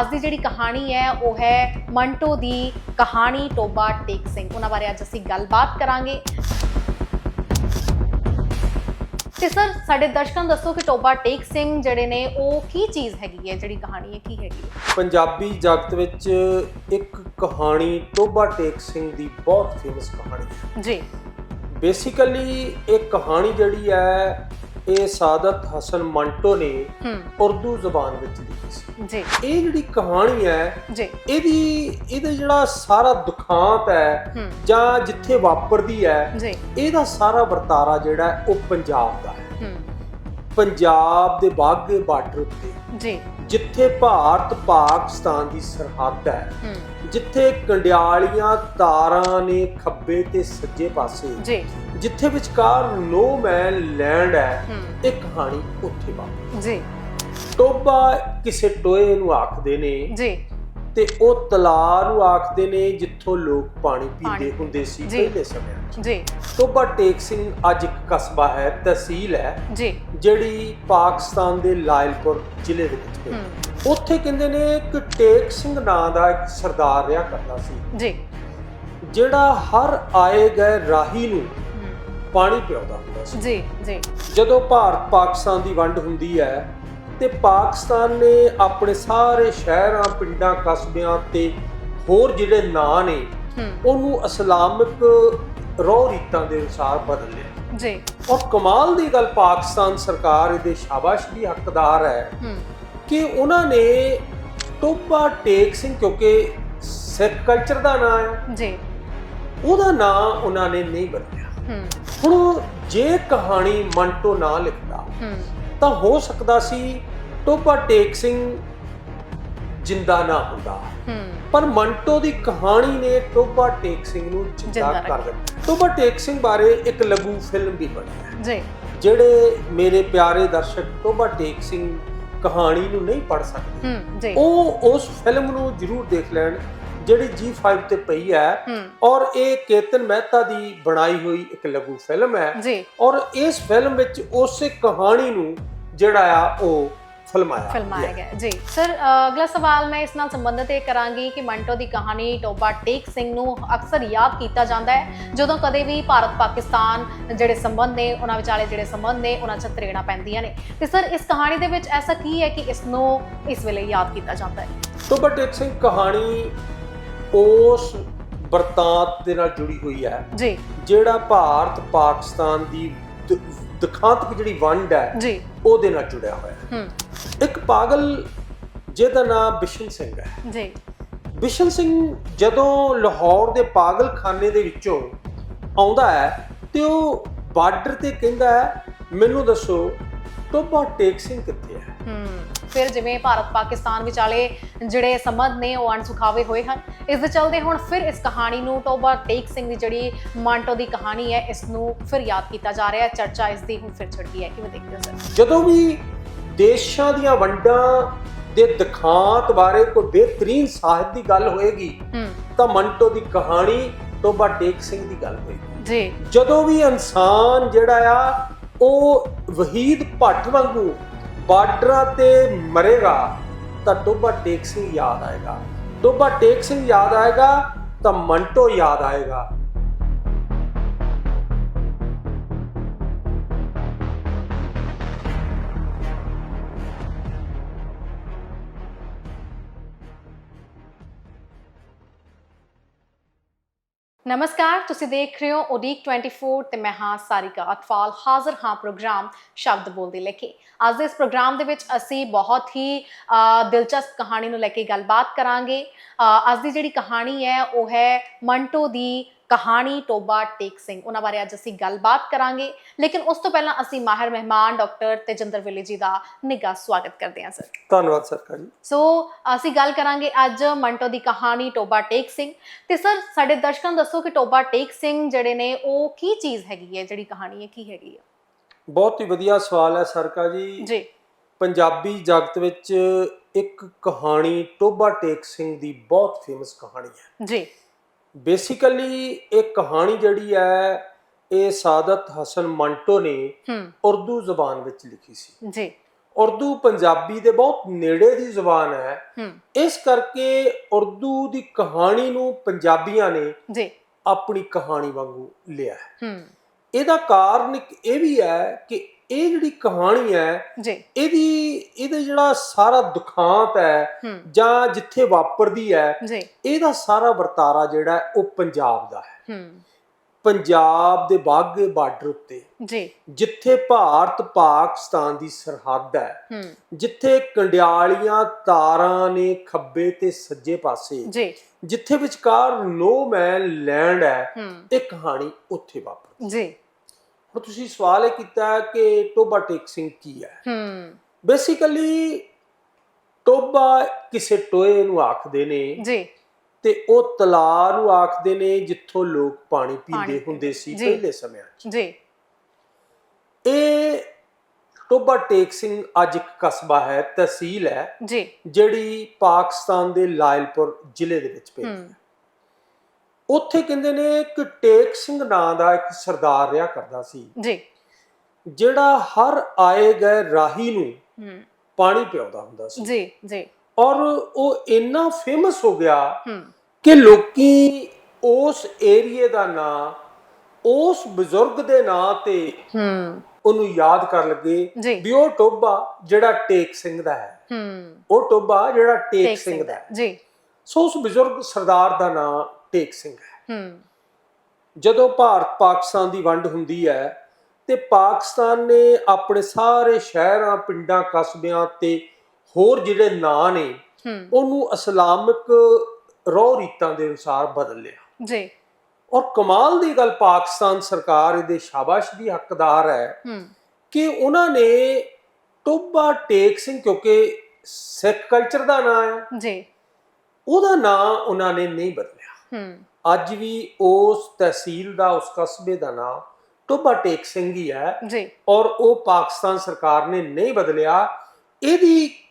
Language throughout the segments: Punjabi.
ਅੱਜ ਦੀ ਜਿਹੜੀ ਕਹਾਣੀ ਹੈ ਉਹ ਹੈ ਮੰਟੋ ਦੀ ਕਹਾਣੀ ਟੋਬਾ ਟੇਕ ਸਿੰਘ। ਉਹਨਾਂ ਬਾਰੇ ਅੱਜ ਅਸੀਂ ਗੱਲਬਾਤ ਕਰਾਂਗੇ। ਤੇ ਸਰ ਸਾਡੇ ਦਰਸ਼ਕਾਂ ਨੂੰ ਦੱਸੋ ਕਿ ਟੋਬਾ ਟੇਕ ਸਿੰਘ ਜਿਹੜੇ ਨੇ ਉਹ ਕੀ ਚੀਜ਼ ਹੈਗੀ ਹੈ? ਜਿਹੜੀ ਕਹਾਣੀ ਹੈ ਕੀ ਹੈਗੀ ਹੈ? ਪੰਜਾਬੀ ਜਗਤ ਵਿੱਚ ਇੱਕ ਕਹਾਣੀ ਟੋਬਾ ਟੇਕ ਸਿੰਘ ਦੀ ਬਹੁਤ ਫੇਮਸ ਕਹਾਣੀ ਹੈ। ਜੀ। ਬੇਸਿਕਲੀ ਇਹ ਕਹਾਣੀ ਜਿਹੜੀ ਹੈ ਇਹ ਸਾਦਤ ਹਸਨ ਮੰਟੋ ਨੇ ਉਰਦੂ ਜ਼ਬਾਨ ਵਿੱਚ ਲਿਖੀ ਸੀ। ਜੀ। ਇਹ ਜਿਹੜੀ ਕਹਾਣੀ ਹੈ ਜੀ। ਇਹਦੀ ਇਹਦਾ ਜਿਹੜਾ ਸਾਰਾ ਦੁਖਾਂਤ ਹੈ ਜਾਂ ਜਿੱਥੇ ਵਾਪਰਦੀ ਹੈ ਇਹਦਾ ਸਾਰਾ ਵਰਤਾਰਾ ਜਿਹੜਾ ਉਹ ਪੰਜਾਬ ਦਾ ਹੈ। ਪੰਜਾਬ ਦੇ ਬਾਗੇ ਬਾਰਡਰ ਉੱਤੇ। ਜੀ। ਜਿੱਥੇ ਭਾਰਤ ਪਾਕਿਸਤਾਨ ਦੀ ਸਰਹੱਦ ਹੂੰ। ਜਿੱਥੇ ਕੰਡਿਆਲੀਆਂ ਤਾਰਾਂ ਨੇ ਖੱਬੇ ਤੇ ਸੱਜੇ ਪਾਸੇ ਜੀ। ਜਿੱਥੇ ਵਿਚਕਾਰ ਨੋ ਮੈਨ ਲੈਂਡ ਹੈ ਇਹ ਕਹਾਣੀ ਉੱਥੇ ਵਾਪਰੀ। ਜੀ। ਟੋਬਾ ਕਿਸੇ ਟੋਏ ਨੂੰ ਆਖਦੇ ਨੇ ਜੀ। ਤੇ ਉਹ ਤਲਾਅ ਨੂੰ ਆਖਦੇ ਨੇ ਜਿੱਥੋਂ ਲੋਕ ਪਾਣੀ ਪੀਂਦੇ ਹੁੰਦੇ ਸੀ। ਪਹਿਲੇ ਸਮਿਆਂ 'ਚ। ਜੀ। ਟੋਬਾ ਟੇਕ ਸਿੰਘ ਅੱਜ ਇੱਕ ਕਸਬਾ ਹੈ ਤਹਿਸੀਲ ਹੈ ਜੀ। ਜਿਹੜੀ ਪਾਕਿਸਤਾਨ ਦੇ ਲਾਇਲਪੁਰ ਜ਼ਿਲ੍ਹੇ ਦੇ ਵਿੱਚ ਹੈ। ਉੱਥੇ ਕਹਿੰਦੇ ਨੇ ਕਿ ਟੇਕ ਸਿੰਘ ਨਾਂ ਦਾ ਇੱਕ ਸਰਦਾਰ ਰਿਹਾ ਕਰਦਾ ਸੀ। ਜੀ। ਜਿਹੜਾ ਹਰ ਆਏ ਗਏ ਰਾਹੀ ਨੂੰ ਪਾਣੀ ਪਿਆਉਂਦਾ ਹੁੰਦਾ ਸੀ। ਜੀ ਜੀ। ਜਦੋਂ ਭਾਰਤ ਪਾਕਿਸਤਾਨ ਦੀ ਵੰਡ ਹੁੰਦੀ ਹੈ ਤੇ ਪਾਕਿਸਤਾਨ ਨੇ ਆਪਣੇ ਸਾਰੇ ਸ਼ਹਿਰਾਂ ਪਿੰਡਾਂ ਕਸਬਿਆਂ ਤੇ ਹੋਰ ਜਿਹੜੇ ਨਾਂ ਨੇ ਉਹਨੂੰ ਇਸਲਾਮਿਕ ਰੋਹ ਰੀਤਾਂ ਦੇ ਅਨੁਸਾਰ ਬਦਲ ਲਿਆ। ਜੀ। ਔਰ ਕਮਾਲ ਦੀ ਗੱਲ ਪਾਕਿਸਤਾਨ ਸਰਕਾਰ ਇਹਦੇ ਸ਼ਾਬਾਸ਼ ਦੀ ਹੱਕਦਾਰ ਹੈ। ਹੂੰ। ਕਿ ਉਹਨਾਂ ਨੇ ਟੋਬਾ ਟੇਕ ਸਿੰਘ ਕਿਉਂਕਿ ਸਿੱਖ ਕਲਚਰ ਦਾ ਨਾਂ ਹੈ। ਜੀ। ਉਹਦਾ ਨਾਂ ਉਹਨਾਂ ਨੇ ਨਹੀਂ ਬਦਲਿਆ। ਹੁਣ ਜੇ ਕਹਾਣੀ ਮੰਟੋ ਨਾ ਲਿਖਦਾ ਤਾਂ ਹੋ ਸਕਦਾ ਸੀ ਟੋਬਾ ਟੇਕ ਸਿੰਘ ਜਿੰਦਾ ਨਾ ਹੁੰਦਾ। ਪਰ ਮੰਟੋ ਦੀ ਕਹਾਣੀ ਨੇ ਟੋਬਾ ਟੇਕ ਸਿੰਘ ਨੂੰ ਜਿੰਦਾ ਕਰ। ਦਿੱਤਾ। ਟੋਬਾ ਟੇਕ ਸਿੰਘ ਬਾਰੇ ਇੱਕ ਲਘੂ ਫਿਲਮ ਵੀ ਬਣੀ ਜੀ। ਜਿਹੜੇ ਮੇਰੇ ਪਿਆਰੇ ਦਰਸ਼ਕ ਟੋਬਾ ਟੇਕ ਸਿੰਘ ਕਹਾਣੀ ਨੂੰ ਨਹੀਂ ਪੜ ਸਕਦੇ। ਹੂੰ ਜੀ। ਉਹ ਉਸ ਫਿਲਮ ਨੂੰ ਜ਼ਰੂਰ ਦੇਖ ਲੈਣ ਜਿਹੜੀ G5 ਤੇ ਪਈ ਹੈ। ਔਰ ਇਹ ਕੇਤਨ ਮਹਿਤਾ ਦੀ ਬਣਾਈ ਹੋਈ ਇੱਕ ਲਘੂ ਫਿਲਮ ਹੈ। ਔਰ ਇਸ ਫਿਲਮ ਵਿੱਚ ਉਸੇ ਕਹਾਣੀ ਨੂੰ ਜਿਹੜਾ ਆ ਉਹ ਫਿਲਮਾਇਆ। ਫਿਲਮਾਇਆ ਗਿਆ। ਜੀ। ਸਰ ਅਗਲਾ ਸਵਾਲ ਮੈਂ ਇਸ ਨਾਲ ਸੰਬੰਧਿਤ ਇਹ ਕਰਾਂਗੀ ਕਿ ਮੰਟੋ ਦੀ ਕਹਾਣੀ ਟੋਬਾ ਟੇਕ ਸਿੰਘ ਨੂੰ ਅਕਸਰ ਯਾਦ ਕੀਤਾ ਜਾਂਦਾ ਹੈ ਜਦੋਂ ਕਦੇ ਵੀ ਭਾਰਤ ਪਾਕਿਸਤਾਨ ਜਿਹੜੇ ਸੰਬੰਧ ਨੇ ਉਹਨਾਂ ਵਿਚਾਲੇ ਜਿਹੜੇ ਸੰਬੰਧ ਨੇ ਉਹਨਾਂ 'ਚ ਤਰੇੜਾਂ ਪੈਂਦੀਆਂ ਨੇ। ਤੇ ਸਰ ਇਸ ਕਹਾਣੀ ਦੇ ਵਿੱਚ ਐਸਾ ਕੀ ਹੈ ਕਿ ਇਸ ਨੂੰ ਇਸ ਵੇਲੇ ਯਾਦ ਕੀਤਾ ਜਾਂਦਾ ਹੈ? ਟੋਬਾ ਟੇਕ ਸਿੰਘ ਕਹਾਣੀ ਉਸ ਵਰਤਾਂਤ ਦੇ ਨਾਲ ਜੁੜੀ ਹੋਈ ਹੈ ਜੀ। ਜਿਹੜਾ ਭਾਰਤ ਪਾਕਿਸਤਾਨ ਦੀ ਦ- ਦੁਖਾਂਤਕ ਜਿਹੜੀ ਵੰਡ ਹੈ ਜੀ। ਉਹਦੇ ਨਾਲ ਜੁੜਿਆ ਹੋਇਆ ਹੈ। ਹੂੰ। ਇੱਕ ਪਾਗਲ ਜਿਹਦਾ ਨਾਮ ਬਿਸ਼ਨ ਸਿੰਘ ਹੈ। ਜੀ। ਬਿਸ਼ਨ ਸਿੰਘ ਜਦੋਂ ਲਾਹੌਰ ਦੇ ਪਾਗਲਖਾਨੇ ਦੇ ਵਿੱਚੋਂ ਆਉਂਦਾ ਹੈ ਤੇ ਉਹ ਬਾਰਡਰ ਤੇ ਕਹਿੰਦਾ ਹੈ ਮੈਨੂੰ ਦੱਸੋ ਟੋਬਾ ਟੇਕ ਸਿੰਘ ਕਿੱਥੇ ਹੈ? ਹੂੰ ਫਿਰ ਜਿਵੇਂ ਭਾਰਤ ਪਾਕਿਸਤਾਨ ਵਿਚਾਲੇ ਜਿਹੜੇ ਸੰਬੰਧ ਨੇ ਉਹ ਅਣਸੁਖਾਵੇ ਹੋਏ ਹਨ। ਇਸ ਦੇ ਚਲਦੇ ਹੁਣ ਫਿਰ ਇਸ ਕਹਾਣੀ ਨੂੰ ਟੋਬਾ ਟੇਕ ਸਿੰਘ ਦੀ ਜਿਹੜੀ ਮਾਂਟੋ ਦੀ ਕਹਾਣੀ ਹੈ ਇਸ ਨੂੰ ਫਿਰ ਯਾਦ ਕੀਤਾ ਜਾ ਰਿਹਾ ਹੈ। ਚਰਚਾ ਇਸ ਦੀ ਹੁਣ ਫਿਰ ਛਿੜਦੀ ਹੈ। ਕਿਵੇਂ ਦੇਖਦੇ ਹੋ ਸਰ? ਜਦੋਂ ਵੀ ਦੇਸ਼ਾਂ ਦੀਆਂ ਵੰਡਾਂ ਦੇ ਦਿਖਾਂਤ ਬਾਰੇ ਕੋਈ ਬਿਹਤਰੀਨ ਸਾਹਿਤ ਦੀ ਗੱਲ ਹੋਏਗੀ ਤਾਂ ਮੰਟੋ ਦੀ ਕਹਾਣੀ ਟੋਬਾ ਟੇਕ ਸਿੰਘ ਦੀ ਗੱਲ ਹੋਏਗੀ। ਜੀ। ਜਦੋਂ ਵੀ ਇਨਸਾਨ ਜਿਹੜਾ ਆ ਉਹ ਵਹੀਦ ਭੱਟ ਵਾਂਗੂ ਬਾਰਡਰਾਂ ਤੇ ਮਰੇਗਾ ਤਾਂ ਟੋਬਾ ਟੇਕ ਸਿੰਘ ਯਾਦ ਆਏਗਾ। ਟੋਬਾ ਟੇਕ ਸਿੰਘ ਯਾਦ ਆਏਗਾ ਤਾਂ ਮੰਟੋ ਯਾਦ ਆਏਗਾ। ਨਮਸਕਾਰ, ਤੁਸੀਂ ਦੇਖ ਰਹੇ ਹੋ ਉਡੀਕ 24 ਤੇ ਮੈਂ ਹਾਂ ਸਾਰਿਕਾ ਅਕਫਾਲ ਹਾਜ਼ਰ ਹਾਂ ਪ੍ਰੋਗਰਾਮ ਸ਼ਬਦ ਬੋਲਦੇ ਲੈ ਕੇ ਅੱਜ ਦੇ ਇਸ ਪ੍ਰੋਗਰਾਮ ਦੇ ਵਿੱਚ ਅਸੀਂ ਬਹੁਤ ਹੀ ਦਿਲਚਸਪ ਕਹਾਣੀ ਨੂੰ ਲੈ ਕੇ ਗੱਲਬਾਤ ਕਰਾਂਗੇ। ਅੱਜ ਦੀ ਜਿਹੜੀ ਕਹਾਣੀ ਹੈ ਉਹ ਹੈ ਮੰਟੋ ਦੀ ਕਹਾਣੀ ਟੋਬਾ ਟੇਕ ਸਿੰਘ। ਉਹਨਾਂ ਬਾਰੇ ਅੱਜ ਅਸੀਂ ਗੱਲਬਾਤ ਕਰਾਂਗੇ। ਲੇਕਿਨ ਉਸ ਤੋਂ ਪਹਿਲਾਂ ਅਸੀਂ ਮਾਹਿਰ ਮਹਿਮਾਨ ਡਾਕਟਰ ਤੇਜਿੰਦਰ ਵਿਲੇ ਜੀ ਦਾ ਨਿੱਘਾ ਸਵਾਗਤ ਕਰਦੇ ਹਾਂ ਸਰ। ਧੰਨਵਾਦ ਸਰਕਾਰ ਜੀ ਸੋ ਅਸੀਂ ਗੱਲ ਕਰਾਂਗੇ ਅੱਜ ਮੰਟੋ ਦੀ ਕਹਾਣੀ ਟੋਬਾ ਟੇਕ ਸਿੰਘ। ਤੇ ਸਰ ਸਾਡੇ ਦਰਸ਼ਕਾਂ ਨੂੰ ਦੱਸੋ ਕਿ ਟੋਬਾ ਟੇਕ ਸਿੰਘ ਜਿਹੜੇ ਨੇ ਉਹ ਕੀ ਚੀਜ਼ ਹੈਗੀ ਹੈ? ਜਿਹੜੀ ਕਹਾਣੀ ਹੈ ਕੀ ਹੈਗੀ ਹੈ? ਬਹੁਤ ਹੀ ਵਧੀਆ ਸਵਾਲ ਹੈ ਸਰਕਾ ਜੀ। ਜੀ। ਪੰਜਾਬੀ ਜਗਤ ਵਿੱਚ ਇੱਕ ਕਹਾਣੀ ਟੋਬਾ ਟੇਕ ਸਿੰਘ ਦੀ ਬਹੁਤ ਫੇਮਸ ਕਹਾਣੀ ਹੈ। ਜੀ। ਬੇਸਿਕਲੀ ਇਹ ਕਹਾਣੀ ਜਿਹੜੀ ਹੈ ਇਹ ਸਾਦਤ ਹਸਨ ਮੰਟੋ ਨੇ ਉਰਦੂ ਜ਼ਬਾਨ ਵਿੱਚ ਲਿਖੀ ਸੀ। ਜੀ। ਉਰਦੂ ਪੰਜਾਬੀ ਦੇ ਬਹੁਤ ਨੇੜੇ ਦੀ ਜ਼ੁਬਾਨ ਹੈ। ਇਸ ਕਰਕੇ ਉਰਦੂ ਦੀ ਕਹਾਣੀ ਨੂੰ ਪੰਜਾਬੀਆਂ ਨੇ ਜੀ। ਆਪਣੀ ਕਹਾਣੀ ਵਾਂਗੂ ਲਿਆ ਹੂੰ। ਇਹਦਾ ਕਾਰਨ ਇਹ ਵੀ ਹੈ ਕਿ ਇਹ ਜਿਹੜੀ ਕਹਾਣੀ ਹੈ ਜੀ। ਇਹਦੀ ਇਹਦਾ ਜਿਹੜਾ ਸਾਰਾ ਦੁਖਾਂਤ ਹੈ ਜਾਂ ਜਿੱਥੇ ਵਾਪਰਦੀ ਹੈ ਜੀ। ਇਹਦਾ ਸਾਰਾ ਵਰਤਾਰਾ ਜਿਹੜਾ ਉਹ ਪੰਜਾਬ ਦਾ ਹੈ। ਪੰਜਾਬ ਦੇ ਬਾਗੇ ਬਾਰਡਰ ਉੱਤੇ। ਜੀ। ਜਿੱਥੇ ਭਾਰਤ ਪਾਕਿਸਤਾਨ ਦੀ ਸਰਹੱਦ ਹੈ ਜਿੱਥੇ ਕੰਡਿਆਲੀਆਂ ਤਾਰਾਂ ਨੇ ਖੱਬੇ ਤੇ ਸੱਜੇ ਪਾਸੇ ਜੀ। ਜਿੱਥੇ ਵਿਚਕਾਰ ਨੋ ਮੈਨ ਲੈਂਡ ਹੈ ਇਹ ਕਹਾਣੀ ਉੱਥੇ ਵਾਪਰ ਜੀ। ਹੁਣ ਤੁਸੀਂ ਸਵਾਲ ਇਹ ਕੀਤਾ ਕਿ ਟੋਬਾ ਟੇਕ ਸਿੰਘ ਕੀ ਹੈ? ਹੂੰ। ਬੇਸਿਕਲੀ ਟੋਬਾ ਕਿਸੇ ਟੋਏ ਨੂੰ ਆਖਦੇ ਨੇ ਜੀ। ਤੇ ਉਹ ਤਲਾਅ ਨੂੰ ਆਖਦੇ ਨੇ ਜਿੱਥੋਂ ਲੋਕ ਪਾਣੀ ਪੀਂਦੇ। ਹੁੰਦੇ ਸੀ। ਪਹਿਲੇ ਸਮਿਆਂ 'ਚ। ਜੀ। ਇਹ ਟੋਬਾ ਟੇਕ ਸਿੰਘ ਅੱਜ ਇੱਕ ਕਸਬਾ ਹੈ ਤਹਿਸੀਲ ਹੈ ਜੀ। ਜਿਹੜੀ ਪਾਕਿਸਤਾਨ ਦੇ ਲਾਇਲਪੁਰ ਜ਼ਿਲ੍ਹੇ ਦੇ ਵਿੱਚ ਪੈਂਦੀ ਹੂੰ। ਹੈ। ਉੱਥੇ ਕਹਿੰਦੇ ਨੇ ਕਿ ਟੇਕ ਸਿੰਘ ਨਾਂ ਦਾ ਇੱਕ ਸਰਦਾਰ ਰਿਹਾ ਕਰਦਾ ਸੀ। ਜੀ। ਜਿਹੜਾ ਹਰ ਆਏ ਗਏ ਰਾਹੀ ਨੂੰ ਹੂੰ। ਪਾਣੀ ਪਿਆਉਂਦਾ ਹੁੰਦਾ ਸੀ। ਜੀ ਜੀ। ਔਰ ਉਹ ਇੰਨਾ ਫੇਮਸ ਹੋ ਗਿਆ ਹੂੰ। ਕਿ ਲੋਕੀ ਉਸ ਏਰੀਏ ਦਾ ਨਾਂ ਉਸ ਬਜ਼ੁਰਗ ਦੇ ਨਾਂ ਤੇ ਹੂੰ। ਉਹਨੂੰ ਯਾਦ ਕਰ ਲੱਗੇ ਵੀ ਉਹ ਟੋਬਾ ਜਿਹੜਾ ਟੇਕ ਸਿੰਘ ਦਾ ਹੈ। ਹੂੰ। ਉਹ ਟੋਬਾ ਜਿਹੜਾ ਟੇਕ ਟੇਕ ਸਿੰਘ ਦਾ ਹੈ। ਜੀ। ਸੋ ਉਸ ਬਜ਼ੁਰਗ ਸਰਦਾਰ ਦਾ ਨਾਂ ਟੇਕ ਸਿੰਘ ਹੈ। ਹੂੰ। ਜਦੋਂ ਭਾਰਤ ਪਾਕਿਸਤਾਨ ਦੀ ਵੰਡ ਹੁੰਦੀ ਹੈ ਤੇ ਪਾਕਿਸਤਾਨ ਨੇ ਆਪਣੇ ਸਾਰੇ ਸ਼ਹਿਰਾਂ ਪਿੰਡਾਂ ਕਸਬਿਆਂ ਤੇ ਹੋਰ ਜਿਹੜੇ ਨਾਂ ਨੇ ਉਹਨੂੰ ਇਸਲਾਮਿਕ ਰੋਹ ਰੀਤਾਂ ਦੇ ਅਨੁਸਾਰ ਬਦਲ ਲਿਆ। ਜੀ। ਔਰ ਕਮਾਲ ਦੀ ਗੱਲ ਪਾਕਿਸਤਾਨ ਸਰਕਾਰ ਇਹਦੇ ਸ਼ਾਬਾਸ਼ ਦੀ ਹੱਕਦਾਰ ਹੈ ਕਿ ਉਹਨਾਂ ਨੇ ਟੋਬਾ ਟੇਕ ਸਿੰਘ ਕਿਉਂਕਿ ਸਿੱਖ ਕਲਚਰ ਦਾ ਨਾਂ ਹੈ ਜੀ। ਉਹਦਾ ਨਾਂ ਉਹਨਾਂ ਨੇ ਨਹੀਂ ਬਦਲਿਆ। ਅੱਜ ਵੀ ਉਸ ਤਹਿਸੀਲ ਦਾ ਉਸ ਕਸਬੇ ਦਾ ਨਾਂ ਟੋਬਾ ਟੇਕ ਸਿੰਘ ਹੀ ਹੈ। ਜੀ। ਔਰ ਉਹ ਪਾਕਿਸਤਾਨ ਸਰਕਾਰ ਨੇ ਨਹੀਂ ਬਦਲਿਆ। ਇਹਦੀ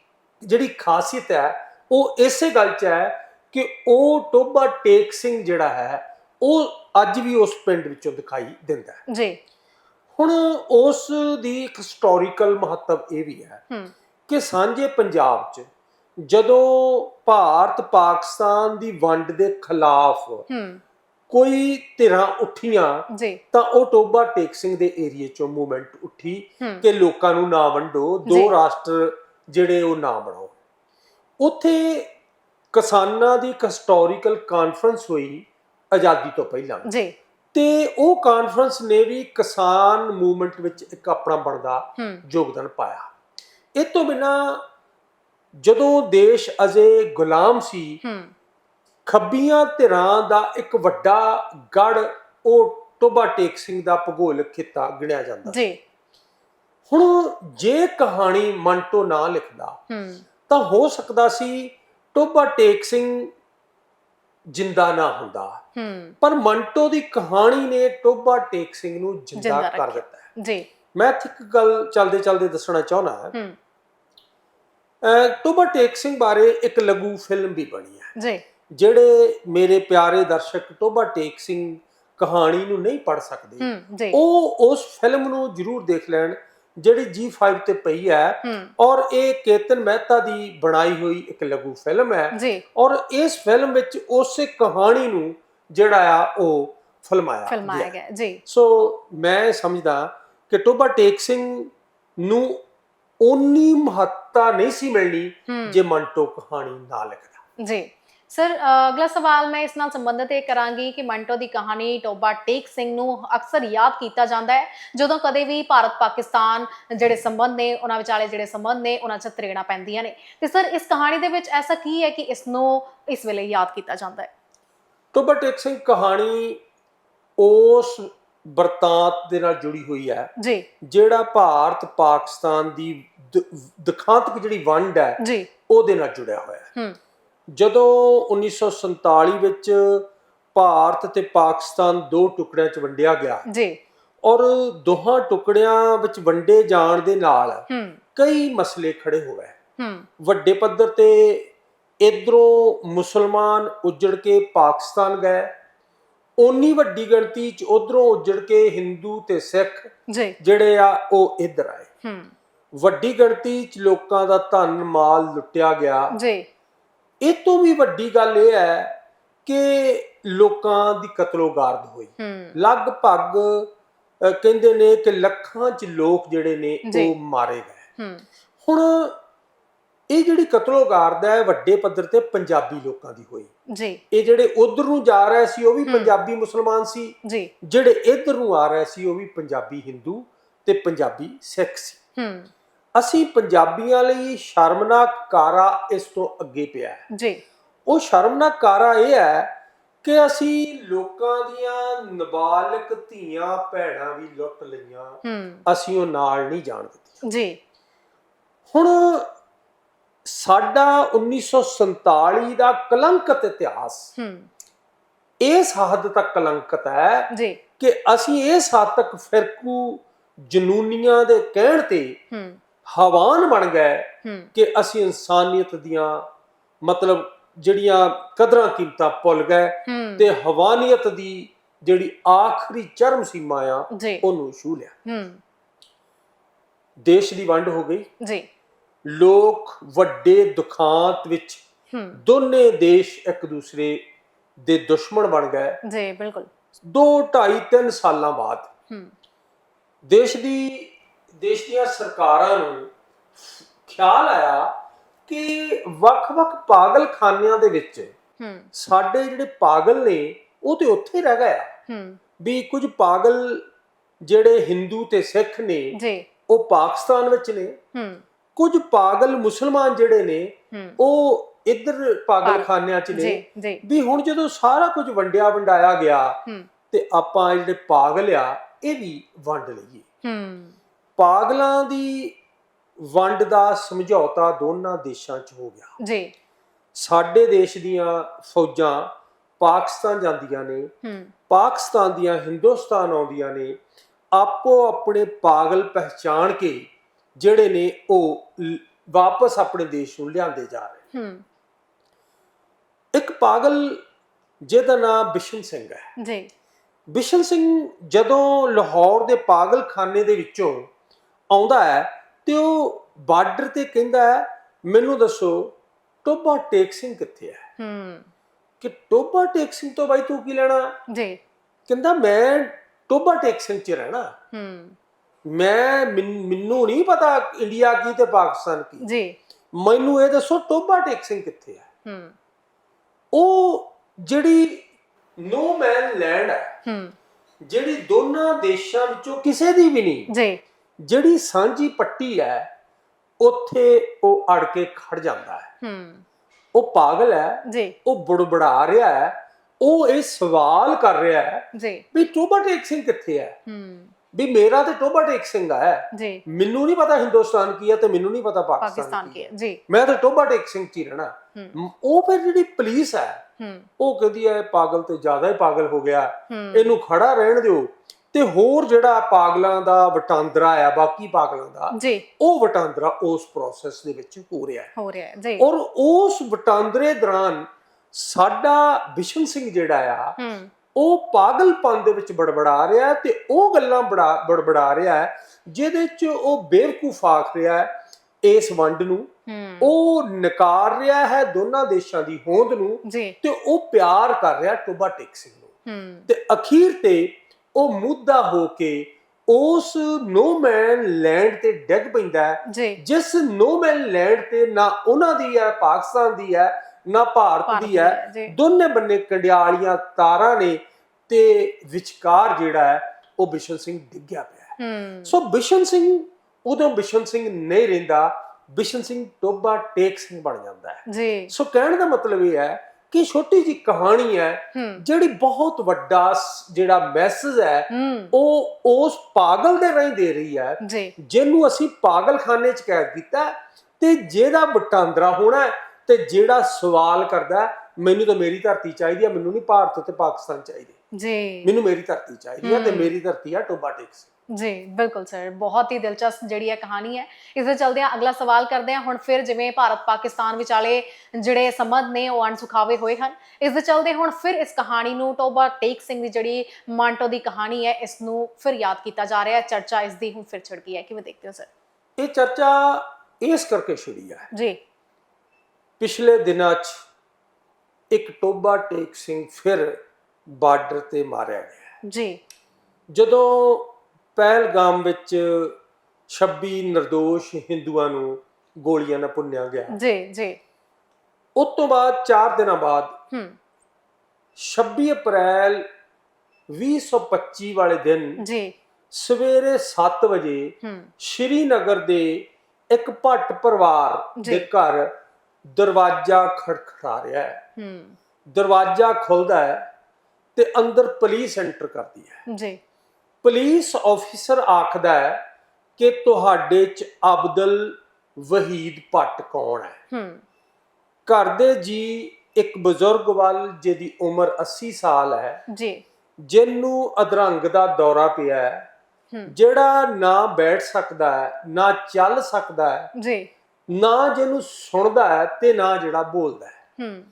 ਜਿਹੜੀ ਖਾਸੀਅਤ ਹੈ ਉਹ ਇਸੇ ਗੱਲ 'ਚ ਹੈ ਕਿ ਉਹ ਟੋਬਾ ਟੇਕ ਸਿੰਘ ਜਿਹੜਾ ਹੈ ਉਹ ਅੱਜ ਵੀ ਉਸ ਪਿੰਡ ਵਿੱਚੋਂ ਦਿਖਾਈ ਦਿੰਦਾ ਹੈ। ਜੀ। ਹੁਣ ਉਸ ਦੀ ਇੱਕ ਹਿਸਟੋਰੀਕਲ ਮਹੱਤਵ ਇਹ ਵੀ ਹੈ ਹੂੰ। ਕਿ ਸਾਂਝੇ ਪੰਜਾਬ 'ਚ ਜਦੋਂ ਭਾਰਤ ਪਾਕਿਸਤਾਨ ਦੀ ਵੰਡ ਦੇ ਖਿਲਾਫ ਹੂੰ। ਕੋਈ ਧਿਰਾਂ ਉੱਠੀਆਂ ਜੀ। ਤਾਂ ਉਹ ਟੋਬਾ ਟੇਕ ਸਿੰਘ ਦੇ ਏਰੀਏ 'ਚੋਂ ਮੂਵਮੈਂਟ ਉੱਠੀ ਕਿ ਲੋਕਾਂ ਨੂੰ ਨਾ ਵੰਡੋ। ਦੋ ਰਾਸ਼ਟਰ ਜਿਹੜੇ ਉਹ ਨਾ ਬਣਾਓ। ਉੱਥੇ ਕਿਸਾਨਾਂ ਦੀ ਇੱਕ ਹਿਸਟੋਰੀਕਲ ਕਾਨਫਰੰਸ ਹੋਈ ਆਜ਼ਾਦੀ ਤੋਂ ਪਹਿਲਾਂ। ਜੀ। ਤੇ ਉਹ ਕਾਨਫਰੰਸ ਨੇ ਵੀ ਕਿਸਾਨ ਮੂਵਮੈਂਟ ਵਿੱਚ ਇੱਕ ਆਪਣਾ ਬਣਦਾ ਯੋਗਦਾਨ ਪਾਇਆ। ਇਹ ਤੋਂ ਬਿਨਾ ਜਦੋਂ ਦੇਸ਼ ਅਜੇ ਗੁਲਾਮ ਸੀ ਖੱਬੀਆਂ ਧਿਰਾਂ ਦਾ ਇੱਕ ਵੱਡਾ ਗੜ ਉਹ ਟੋਬਾ ਟੇਕ ਸਿੰਘ ਦਾ ਭੂਗੋਲਿਕ ਖਿੱਤਾ ਗਿਣਿਆ ਜਾਂਦਾ ਜੀ। ਹੁਣ ਜੇ ਕਹਾਣੀ ਮੰਟੋ ਨਾ ਲਿਖਦਾ ਤਾਂ ਹੋ ਸਕਦਾ ਸੀ ਟੋਬਾ ਟੇਕ ਸਿੰਘ ਜਿੰਦਾ ਨਾ ਹੁੰਦਾ। ਪਰ ਮੰਟੋ ਦੀ ਕਹਾਣੀ ਨੇ ਟੋਬਾ ਟੇਕ ਸਿੰਘ ਨੂੰ ਜਿੰਦਾ ਕਰ। ਦਿੱਤਾ ਜੀ। ਮੈਂ ਇੱਕ ਗੱਲ ਚਲਦੇ ਚਲਦੇ ਦੱਸਣਾ ਚਾਹੁੰਦਾ ਹਾਂ। ਟੋਬਾ ਟੇਕ ਸਿੰਘ ਬਾਰੇ ਇੱਕ ਲਘੂ ਫਿਲਮ ਵੀ ਬਣੀ ਹੈ। ਜੀ। ਜਿਹੜੇ ਮੇਰੇ ਪਿਆਰੇ ਦਰਸ਼ਕ ਟੋਬਾ ਟੇਕ ਸਿੰਘ ਕਹਾਣੀ ਨੂੰ ਨਹੀਂ ਪੜ ਸਕਦੇ ਉਹ ਉਸ ਫਿਲਮ ਨੂੰ ਜ਼ਰੂਰ ਦੇਖ ਲੈਣ ਜਿਹੜੀ G5 ਤੇ ਪਈ ਹੈ। ਔਰ ਇਹ ਕੇਤਨ ਮਹਿਤਾ ਦੀ ਬਣਾਈ ਹੋਈ ਇੱਕ ਲਘੂ ਫਿਲਮ ਹੈ। ਔਰ ਇਸ ਫਿਲਮ ਵਿੱਚ ਉਸੇ ਕਹਾਣੀ ਨੂੰ ਜਿਹੜਾ ਆ ਉਹ ਫਿਲਮਾਇਆ ਫਿਲਮਾਇਆ ਗਿਆ। ਜੀ। ਸੋ ਮੈਂ ਸਮਝਦਾ ਕਿ ਟੋਬਾ ਟੇਕ ਸਿੰਘ ਨੂੰ ਓਨੀ ਮਹੱਤਤਾ ਨਹੀਂ ਸੀ ਮਿਲਣੀ ਜੇ ਮੰਟੋ ਕਹਾਣੀ ਨਾ ਲਿਖਦਾ। ਜੀ। ਸਰ ਅਗਲਾ ਸਵਾਲ ਮੈਂ ਇਸ ਨਾਲ ਸੰਬੰਧਿਤ ਇਹ ਕਰਾਂਗੀ ਕਿ ਮੰਟੋ ਦੀ ਕਹਾਣੀ ਟੋਬਾ ਟੇਕ ਸਿੰਘ ਨੂੰ ਅਕਸਰ ਯਾਦ ਕੀਤਾ ਜਾਂਦਾ ਹੈ ਜਦੋਂ ਕਦੇ ਵੀ ਭਾਰਤ ਪਾਕਿਸਤਾਨ ਜਿਹੜੇ ਸੰਬੰਧ ਨੇ ਉਹਨਾਂ ਵਿਚਾਲੇ ਜਿਹੜੇ ਸੰਬੰਧ ਨੇ ਉਹਨਾਂ 'ਚ ਤਰੇੜਾਂ ਪੈਂਦੀਆਂ ਨੇ। ਤੇ ਸਰ ਇਸ ਕਹਾਣੀ ਦੇ ਵਿੱਚ ਐਸਾ ਕੀ ਹੈ ਕਿ ਇਸ ਨੂੰ ਇਸ ਵੇਲੇ ਯਾਦ ਕੀਤਾ ਜਾਂਦਾ ਹੈ? ਟੋਬਾ ਟੇਕ ਸਿੰਘ ਕਹਾਣੀ ਉਸ ਵਰਤਾਂਤ ਦੇ ਨਾਲ ਜੁੜੀ ਹੋਈ ਹੈ। ਜੀ। ਜਿਹੜਾ ਭਾਰਤ ਪਾਕਿਸਤਾਨ ਦੀ ਦੁਖਾਂਤਕ ਜਿਹੜੀ ਵੰਡ ਹੈ ਜੀ। ਉਹਦੇ ਨਾਲ ਜੁੜਿਆ ਹੋਇਆ ਹੈ। ਹੂੰ। ਜਦੋਂ 1947 ਵਿੱਚ ਭਾਰਤ ਤੇ ਪਾਕਿਸਤਾਨ ਦੋ ਟੁਕੜਿਆਂ 'ਚ ਵੰਡਿਆ ਗਿਆ ਜੀ। ਔਰ ਦੋਹਾਂ ਟੁਕੜਿਆਂ ਵਿੱਚ ਵੰਡੇ ਜਾਣ ਦੇ ਨਾਲ ਹੂੰ। ਕਈ ਮਸਲੇ ਖੜੇ ਹੋ ਗਏ। ਹੂੰ। ਵੱਡੇ ਪੱਧਰ ਤੇ ਇਧਰੋਂ ਮੁਸਲਮਾਨ ਉੱਜੜ ਕੇ ਪਾਕਿਸਤਾਨ ਗਏ ਓਨੀ ਵੱਡੀ ਗਿਣਤੀ 'ਚ ਉਧਰੋਂ ਉੱਜੜ ਕੇ ਹਿੰਦੂ ਤੇ ਸਿੱਖ ਜੀ। ਜਿਹੜੇ ਆ ਉਹ ਇੱਧਰ ਆਏ। ਹੂੰ। ਵੱਡੀ ਗਿਣਤੀ 'ਚ ਲੋਕਾਂ ਦਾ ਧਨ ਮਾਲ ਲੁੱਟਿਆ ਗਿਆ। ਜੀ। ਇਹ ਤੋਂ ਵੀ ਵੱਡੀ ਗੱਲ ਇਹ ਹੈ ਕਿ ਲੋਕਾਂ ਦੀ ਕਤਲੋਗਾਰਦ ਹੋਈ। ਲਗਭਗ ਕਹਿੰਦੇ ਨੇ ਕਿ ਲੱਖਾਂ 'ਚ ਲੋਕ ਜਿਹੜੇ ਨੇ। ਉਹ ਮਾਰੇ ਗਏ। ਹੁਣ ਇਹ ਜਿਹੜੀ ਕਤਲੋਗਾਰਦ ਹੈ ਵੱਡੇ ਪੱਧਰ ਤੇ ਪੰਜਾਬੀ ਲੋਕਾਂ ਦੀ ਹੋਈ। ਜੀ। ਇਹ ਜਿਹੜੇ ਉਧਰ ਨੂੰ ਜਾ ਰਹੇ ਸੀ ਉਹ ਵੀ। ਪੰਜਾਬੀ ਮੁਸਲਮਾਨ ਸੀ। ਜੀ। ਜਿਹੜੇ ਇੱਧਰ ਨੂੰ ਆ ਰਹੇ ਸੀ ਉਹ ਵੀ ਪੰਜਾਬੀ ਹਿੰਦੂ ਤੇ ਪੰਜਾਬੀ ਸਿੱਖ ਸੀ। ਹੂੰ। ਅਸੀਂ ਪੰਜਾਬੀਆਂ ਲਈ ਸ਼ਰਮਨਾਕ ਕਾਰਾ ਇਸ ਤੋਂ ਅੱਗੇ ਪਿਆ ਹੈ। ਜੀ। ਉਹ ਸ਼ਰਮਨਾਕ ਕਾਰਾ ਇਹ ਹੈ ਕਿ ਅਸੀਂ ਲੋਕਾਂ ਦੀਆਂ ਨਾਬਾਲਗ ਧੀਆਂ ਭੈਣਾਂ ਵੀ ਲੁੱਟ ਲਈਆਂ। ਅਸੀਂ ਉਹ ਨਾਲ ਨਹੀਂ ਜਾਣ ਦਿੱਤੀਆਂ। ਜੀ। ਹੁਣ ਸਾਡਾ 1947 ਦਾ ਕਲੰਕਤ ਇਤਿਹਾਸ। ਹੂੰ। ਇਸ ਹੱਦ ਤੱਕ ਕਲੰਕਤ ਹੈ ਜੀ। ਕਿ ਅਸੀਂ ਇਸ ਹੱਦ ਤੱਕ ਫਿਰਕੂ ਜਨੂਨੀਆਂ ਦੇ ਕਹਿਣ ਤੇ ਹੂੰ। ਹਵਾਨ ਬਣ ਗਏ ਕਿ ਅਸੀਂ ਇਨਸਾਨੀਅਤ ਦੀਆਂ ਮਤਲਬ ਜਿਹੜੀਆਂ ਕਦਰਾਂ ਕੀਮਤਾਂ ਭੁੱਲ ਗਏ ਤੇ ਹਵਾਨੀਅਤ ਦੀ ਜਿਹੜੀ ਆਖਰੀ ਚਰਮ ਸੀਮਾ ਆ ਉਹਨੂੰ ਛੂ ਲਿਆ। ਹੂੰ। ਦੇਸ਼ ਦੀ ਵੰਡ ਹੋ ਗਈ। ਜੀ। ਲੋਕ ਵੱਡੇ ਦੁਖਾਂਤ ਵਿੱਚ ਦੋਨੇ ਦੇਸ਼ ਇੱਕ ਦੂਸਰੇ ਦੇ ਦੁਸ਼ਮਣ ਬਣ ਗਏ। ਜੀ ਬਿਲਕੁਲ। 2 2.5 3 ਸਾਲਾਂ ਬਾਅਦ ਦੇਸ਼ ਦੀ ਦੇਸ਼ ਦੀਆਂ ਸਰਕਾਰਾਂ ਨੂੰ ਖਿਆਲ ਆਇਆ ਕਿ ਵੱਖ-ਵੱਖ ਪਾਗਲਖਾਨਿਆਂ ਦੇ ਵਿੱਚ ਸਾਡੇ ਜਿਹੜੇ ਪਾਗਲ ਨੇ ਉਹ ਤੇ ਉੱਥੇ ਰਹਿ ਗਏ ਆ। ਹੂੰ। ਵੀ ਕੁਝ ਪਾਗਲ ਜਿਹੜੇ ਹਿੰਦੂ ਤੇ ਸਿੱਖ ਨੇ ਜੀ। ਉਹ ਪਾਕਿਸਤਾਨ ਵਿੱਚ ਨੇ। ਹੂੰ। ਕੁਝ ਪਾਗਲ ਮੁਸਲਮਾਨ ਜਿਹੜੇ ਨੇ ਉਹ ਇੱਧਰ ਪਾਗਲਖਾਨਿਆਂ 'ਚ ਨੇ ਵੀ ਹੁਣ ਜਦੋਂ ਸਾਰਾ ਕੁਝ ਵੰਡਿਆ ਵੰਡਾਇਆ ਗਿਆ ਤੇ ਆਪਾਂ ਜਿਹੜੇ ਪਾਗਲ ਆ ਇਹ ਵੀ ਵੰਡ ਲਈਏ। ਪਾਗਲਾਂ ਦੀ ਵੰਡ ਦਾ ਸਮਝੌਤਾ ਦੋਨਾਂ ਦੇਸ਼ਾਂ 'ਚ ਹੋ ਗਿਆ। ਜੀ। ਸਾਡੇ ਦੇਸ਼ ਦੀਆਂ ਫੌਜਾਂ ਪਾਕਿਸਤਾਨ ਜਾਂਦੀਆਂ ਨੇ ਪਾਕਿਸਤਾਨ ਦੀਆਂ ਹਿੰਦੁਸਤਾਨ ਆਉਂਦੀਆਂ ਨੇ ਆਪੋ ਆਪਣੇ ਪਾਗਲ ਪਹਿਚਾਣ ਕੇ ਜਿਹੜੇ ਨੇ ਉਹ ਵਾਪਸ ਆਪਣੇ ਦੇਸ਼ ਨੂੰ ਲਿਆਂਦੇ ਜਾ ਰਹੇ ਹੂੰ। ਇੱਕ ਪਾਗਲ ਜਿਹਦਾ ਨਾਮ ਬਿਸ਼ਨ ਸਿੰਘ ਹੈ। ਜੀ। ਬਿਸ਼ਨ ਸਿੰਘ ਜਦੋਂ ਲਾਹੌਰ ਦੇ ਪਾਗਲਖਾਨੇ ਦੇ ਵਿੱਚੋਂ ਆਉਂਦਾ ਹੈ ਤੇ ਉਹ ਬਾਰਡਰ ਤੇ ਕਹਿੰਦਾ ਹੈ ਮੈਨੂੰ ਦੱਸੋ ਟੋਬਾ ਟੇਕ ਸਿੰਘ ਕਿੱਥੇ ਹੈ? ਹੂੰ। ਕਿ ਟੋਬਾ ਟੇਕ ਸਿੰਘ ਤੋਂ ਬਾਈ ਤੂੰ ਕੀ ਲੈਣਾ? ਜੀ। ਕਹਿੰਦਾ ਮੈਂ ਟੋਬਾ ਟੇਕ ਸਿੰਘ 'ਚ ਰਹਿਣਾ। ਹੂੰ। ਮੈਂ ਮੈਨ- ਨਹੀਂ ਪਤਾ ਇੰਡੀਆ ਕੀ ਤੇ ਪਾਕਿਸਤਾਨ ਕੀ। ਜੀ। ਮੈਨੂੰ ਇਹ ਦੱਸੋ ਟੋਬਾ ਟੇਕ ਸਿੰਘ ਕਿੱਥੇ ਹੈ ਹੂੰ। ਉਹ ਜਿਹੜੀ ਨੋ ਮੈਨ ਲੈਂਡ ਹੈ ਹੂੰ। ਜਿਹੜੀ ਦੋਨਾਂ ਦੇਸ਼ਾਂ ਵਿੱਚੋਂ ਕਿਸੇ ਦੀ ਵੀ ਨਹੀਂ ਜੀ। ਜਿਹੜੀ ਸਾਂਝੀ ਪੱਟੀ ਹੈ ਉੱਥੇ ਉਹ ਅੜ ਕੇ ਖੜ ਜਾਂਦਾ ਹੈ। ਹੂੰ। ਉਹ ਪਾਗਲ ਹੈ ਜੀ। ਉਹ ਬੁੜਬੜਾ ਰਿਹਾ ਹੈ ਉਹ ਇਹ ਸਵਾਲ ਕਰ ਰਿਹਾ ਹੈ ਜੀ। ਵੀ ਟੋਬਾ ਟੇਕ ਸਿੰਘ ਕਿੱਥੇ ਹੈ? ਹੂੰ। ਵੀ ਮੇਰਾ ਤੇ ਟੋਬਾ ਟੇਕ ਸਿੰਘ ਜੀ। ਮੈਨੂੰ ਨਹੀਂ ਪਤਾ ਹਿੰਦੁਸਤਾਨ ਕੀ ਹੈ ਤੇ ਮੈਨੂੰ ਨਹੀਂ ਪਤਾ ਪਾਕਿਸਤਾਨ ਕੀ ਹੈ ਜੀ। ਮੈਂ ਤਾਂ ਟੋਬਾ ਟੇਕ ਸਿੰਘ ਚ ਹੀ ਰਹਿਣਾ। ਉਹ ਫਿਰ ਜਿਹੜੀ ਪੁਲਿਸ ਹੈ ਉਹ ਕਹਿੰਦੀ ਹੈ ਪਾਗਲ ਤੇ ਜ਼ਿਆਦਾ ਹੀ ਪਾਗਲ ਹੋ ਗਿਆ। ਇਹਨੂੰ ਖੜਾ ਰਹਿਣ ਦਿਓ। ਤੇ ਹੋਰ ਜਿਹੜਾ ਪਾਗਲਾਂ ਦਾ ਵਟਾਂਦਰਾ ਆ ਬਾਕੀ ਪਾਗਲਾਂ ਦਾ ਜੀ। ਉਹ ਵਟਾਂਦਰਾ ਉਸ ਪ੍ਰੋਸੈਸ ਦੇ ਵਿੱਚ ਹੋ ਰਿਹਾ ਹੈ। ਹੋ ਰਿਹਾ ਹੈ ਜੀ। ਔਰ ਉਸ ਵਟਾਂਦਰੇ ਦੌਰਾਨ ਸਾਡਾ ਬਿਸ਼ਨ ਸਿੰਘ ਜਿਹੜਾ ਆ ਉਹ ਪਾਗਲਪਨ ਦੇ ਵਿੱਚ ਬੜਬੜਾ ਰਿਹਾ ਤੇ ਉਹ ਗੱਲਾਂ ਬੜਾ ਬੜਬੜਾ ਰਿਹਾ ਹੈ ਜਿਹਦੇ 'ਚ ਉਹ ਬੇਵਕੂਫ ਆਖ ਰਿਹਾ ਹੈ ਇਸ ਵੰਡ ਨੂੰ। ਉਹ ਨਕਾਰ ਰਿਹਾ ਹੈ ਦੋਨਾਂ ਦੇਸ਼ਾਂ ਦੀ ਹੋਂਦ ਨੂੰ ਤੇ ਉਹ ਪਿਆਰ ਕਰ ਰਿਹਾ ਟੋਬਾ ਟੇਕ ਸਿੰਘ ਨੂੰ। ਤੇ ਅਖੀਰ ਤੇ ਉਹ ਮੁੱਦਾ ਹੋ ਕੇ ਉਸ ਨੋ ਮੈਨ ਲੈਂਡ ਤੇ ਡਿੱਗ ਪੈਂਦਾ ਜਿਸ ਨੋ ਮੈਨ ਲੈਂਡ ਤੇ ਨਾ ਉਹਨਾਂ ਦੀ ਹੈ ਪਾਕਿਸਤਾਨ ਦੀ ਹੈ ਨਾ ਭਾਰਤ ਦੀ ਹੈ। ਦੋਨੇ ਬੰਨੇ ਕੰਡਿਆਲੀਆਂ ਤਾਰਾਂ ਨੇ ਤੇ ਵਿਚਕਾਰ ਜਿਹੜਾ ਹੈ ਉਹ ਬਿਸ਼ਨ ਸਿੰਘ ਡਿੱਗਿਆ ਪਿਆ ਹੈ। ਸੋ ਬਿਸ਼ਨ ਸਿੰਘ ਉਦੋਂ ਬਿਸ਼ਨ ਸਿੰਘ ਨਹੀਂ ਰਹਿੰਦਾ ਬਿਸ਼ਨ ਸਿੰਘ ਟੋਬਾ ਟੇਕ ਸਿੰਘ ਬਣ ਜਾਂਦਾ ਹੈ। ਜੀ। ਸੋ ਕਹਿਣ ਦਾ ਮਤਲਬ ਇਹ ਹੈ ਕਿ ਛੋਟੀ ਜੀ ਕਹਾਣੀ ਹੈ ਜਿਹੜੀ ਬਹੁਤ ਵੱਡਾ ਜਿਹੜਾ ਮੈਸੇਜ ਹੈ ਉਹ ਉਸ ਪਾਗਲ ਦੇ ਰਾਹੀਂ ਦੇ ਰਹੀ ਹੈ। ਜਿਹਨੂੰ ਅਸੀਂ ਪਾਗਲਖਾਨੇ 'ਚ ਕੈਦ ਕੀਤਾ ਤੇ ਜਿਹਦਾ ਵਟਾਂਦਰਾ ਹੋਣਾ ਤੇ ਜਿਹੜਾ ਸਵਾਲ ਕਰਦਾ ਮੈਨੂੰ ਤਾਂ ਮੇਰੀ ਧਰਤੀ ਚਾਹੀਦੀ ਹੈ ਮੈਨੂੰ ਨਹੀਂ ਭਾਰਤ ਤੇ ਪਾਕਿਸਤਾਨ ਚਾਹੀਦੀ। ਜੀ। ਮੈਨੂੰ ਮੇਰੀ ਧਰਤੀ ਚਾਹੀਦੀ ਹੈ ਤੇ। ਮੇਰੀ ਧਰਤੀ ਹੈ ਟੋਬਾ ਟੇਕਸ। ਜੀ ਬਿਲਕੁਲ ਸਰ ਬਹੁਤ ਹੀ ਦਿਲਚਸਪ ਜਿਹੜੀ ਹੈ ਕਹਾਣੀ ਹੈ। ਇਸ ਦੇ ਚਲਦਿਆਂ ਅਗਲਾ ਸਵਾਲ ਕਰਦੇ ਹਾਂ ਹੁਣ ਫਿਰ ਜਿਵੇਂ ਭਾਰਤ ਪਾਕਿਸਤਾਨ ਵਿਚਾਲੇ ਜਿਹੜੇ ਸੰਬੰਧ ਨੇ ਉਹ ਅਣਸੁਖਾਵੇ ਹੋਏ ਹਨ। ਇਸ ਦੇ ਚਲਦੇ ਹੁਣ ਫਿਰ ਇਸ ਕਹਾਣੀ ਨੂੰ ਟੋਬਾ ਟੇਕ ਸਿੰਘ ਦੀ ਜਿਹੜੀ ਮਾਂਟੋ ਦੀ ਕਹਾਣੀ ਹੈ ਇਸ ਨੂੰ ਫਿਰ ਯਾਦ ਕੀਤਾ ਜਾ ਰਿਹਾ ਹੈ। ਚਰਚਾ ਇਸ ਦੀ ਹੁਣ ਫਿਰ ਛਿੜ ਗਈ ਹੈ। ਕਿਵੇਂ ਦੇਖਦੇ ਹੋ ਸਰ? ਇਹ ਚਰਚਾ ਇਸ ਕਰਕੇ ਛਿੜੀ ਹੈ ਜੀ। ਪਿਛਲੇ ਦਿਨਾਂ 'ਚ ਇੱਕ ਟੋਬਾ ਟੇਕ ਸਿੰਘ ਫਿਰ ਬਾਰਡਰ ਤੇ ਮਾਰਿਆ ਗਿਆ। ਜੀ। ਜਦੋਂ ਪਹਿਲਗਾਮ ਵਿੱਚ 26 ਨਿਰਦੋਸ਼ ਹਿੰਦੂਆਂ ਨੂੰ ਗੋਲੀਆਂ ਨਾਲ ਭੁੰਨਿਆ ਗਿਆ ਜੀ ਜੀ। ਉਸ ਤੋਂ ਬਾਅਦ 4 ਦਿਨਾਂ ਬਾਅਦ ਹੂੰ। 26 ਅਪ੍ਰੈਲ 2025 ਵਾਲੇ ਦਿਨ ਜੀ। ਸਵੇਰੇ 7 ਵਜੇ ਹੂੰ। ਸ਼੍ਰੀਨਗਰ ਦੇ ਇੱਕ ਭੱਟ ਪਰਿਵਾਰ ਦੇ। ਘਰ ਦਰਵਾਜ਼ਾ ਖੜਖੜਾ ਰਿਹਾ ਹੈ। ਹੂੰ। ਦਰਵਾਜ਼ਾ ਖੁੱਲਦਾ ਹੈ ਤੇ ਅੰਦਰ ਪੁਲਿਸ ਐਂਟਰ ਕਰਦੀ ਹੈ। ਜੀ। ਪੁਲਿਸ ਆਫੀਸਰ ਆਖਦਾ ਹੈ ਕਿ ਤੁਹਾਡੇ ਚ ਅਬਦੁਲ ਵਹੀਦ ਭੱਟ ਕੌਣ ਹੈ। ਹੂੰ। ਘਰ ਦੇ ਜੀ ਇੱਕ ਬਜ਼ੁਰਗ ਵੱਲ ਜਿਹਦੀ ਉਮਰ 80 ਸਾਲ ਹੈ। ਜੀ। ਜਿਹਨੂੰ ਅਧਰੰਗ ਦਾ ਦੌਰਾ ਪਿਆ ਹੈ। ਹੂੰ। ਜਿਹੜਾ ਨਾ ਬੈਠ ਸਕਦਾ ਹੈ ਨਾ ਚੱਲ ਸਕਦਾ ਹੈ। ਜੀ। ਨਾ ਜਿਹਨੂੰ ਸੁਣਦਾ ਹੈ ਤੇ ਨਾ ਜਿਹੜਾ ਬੋਲਦਾ ਹੈ। ਹੂੰ।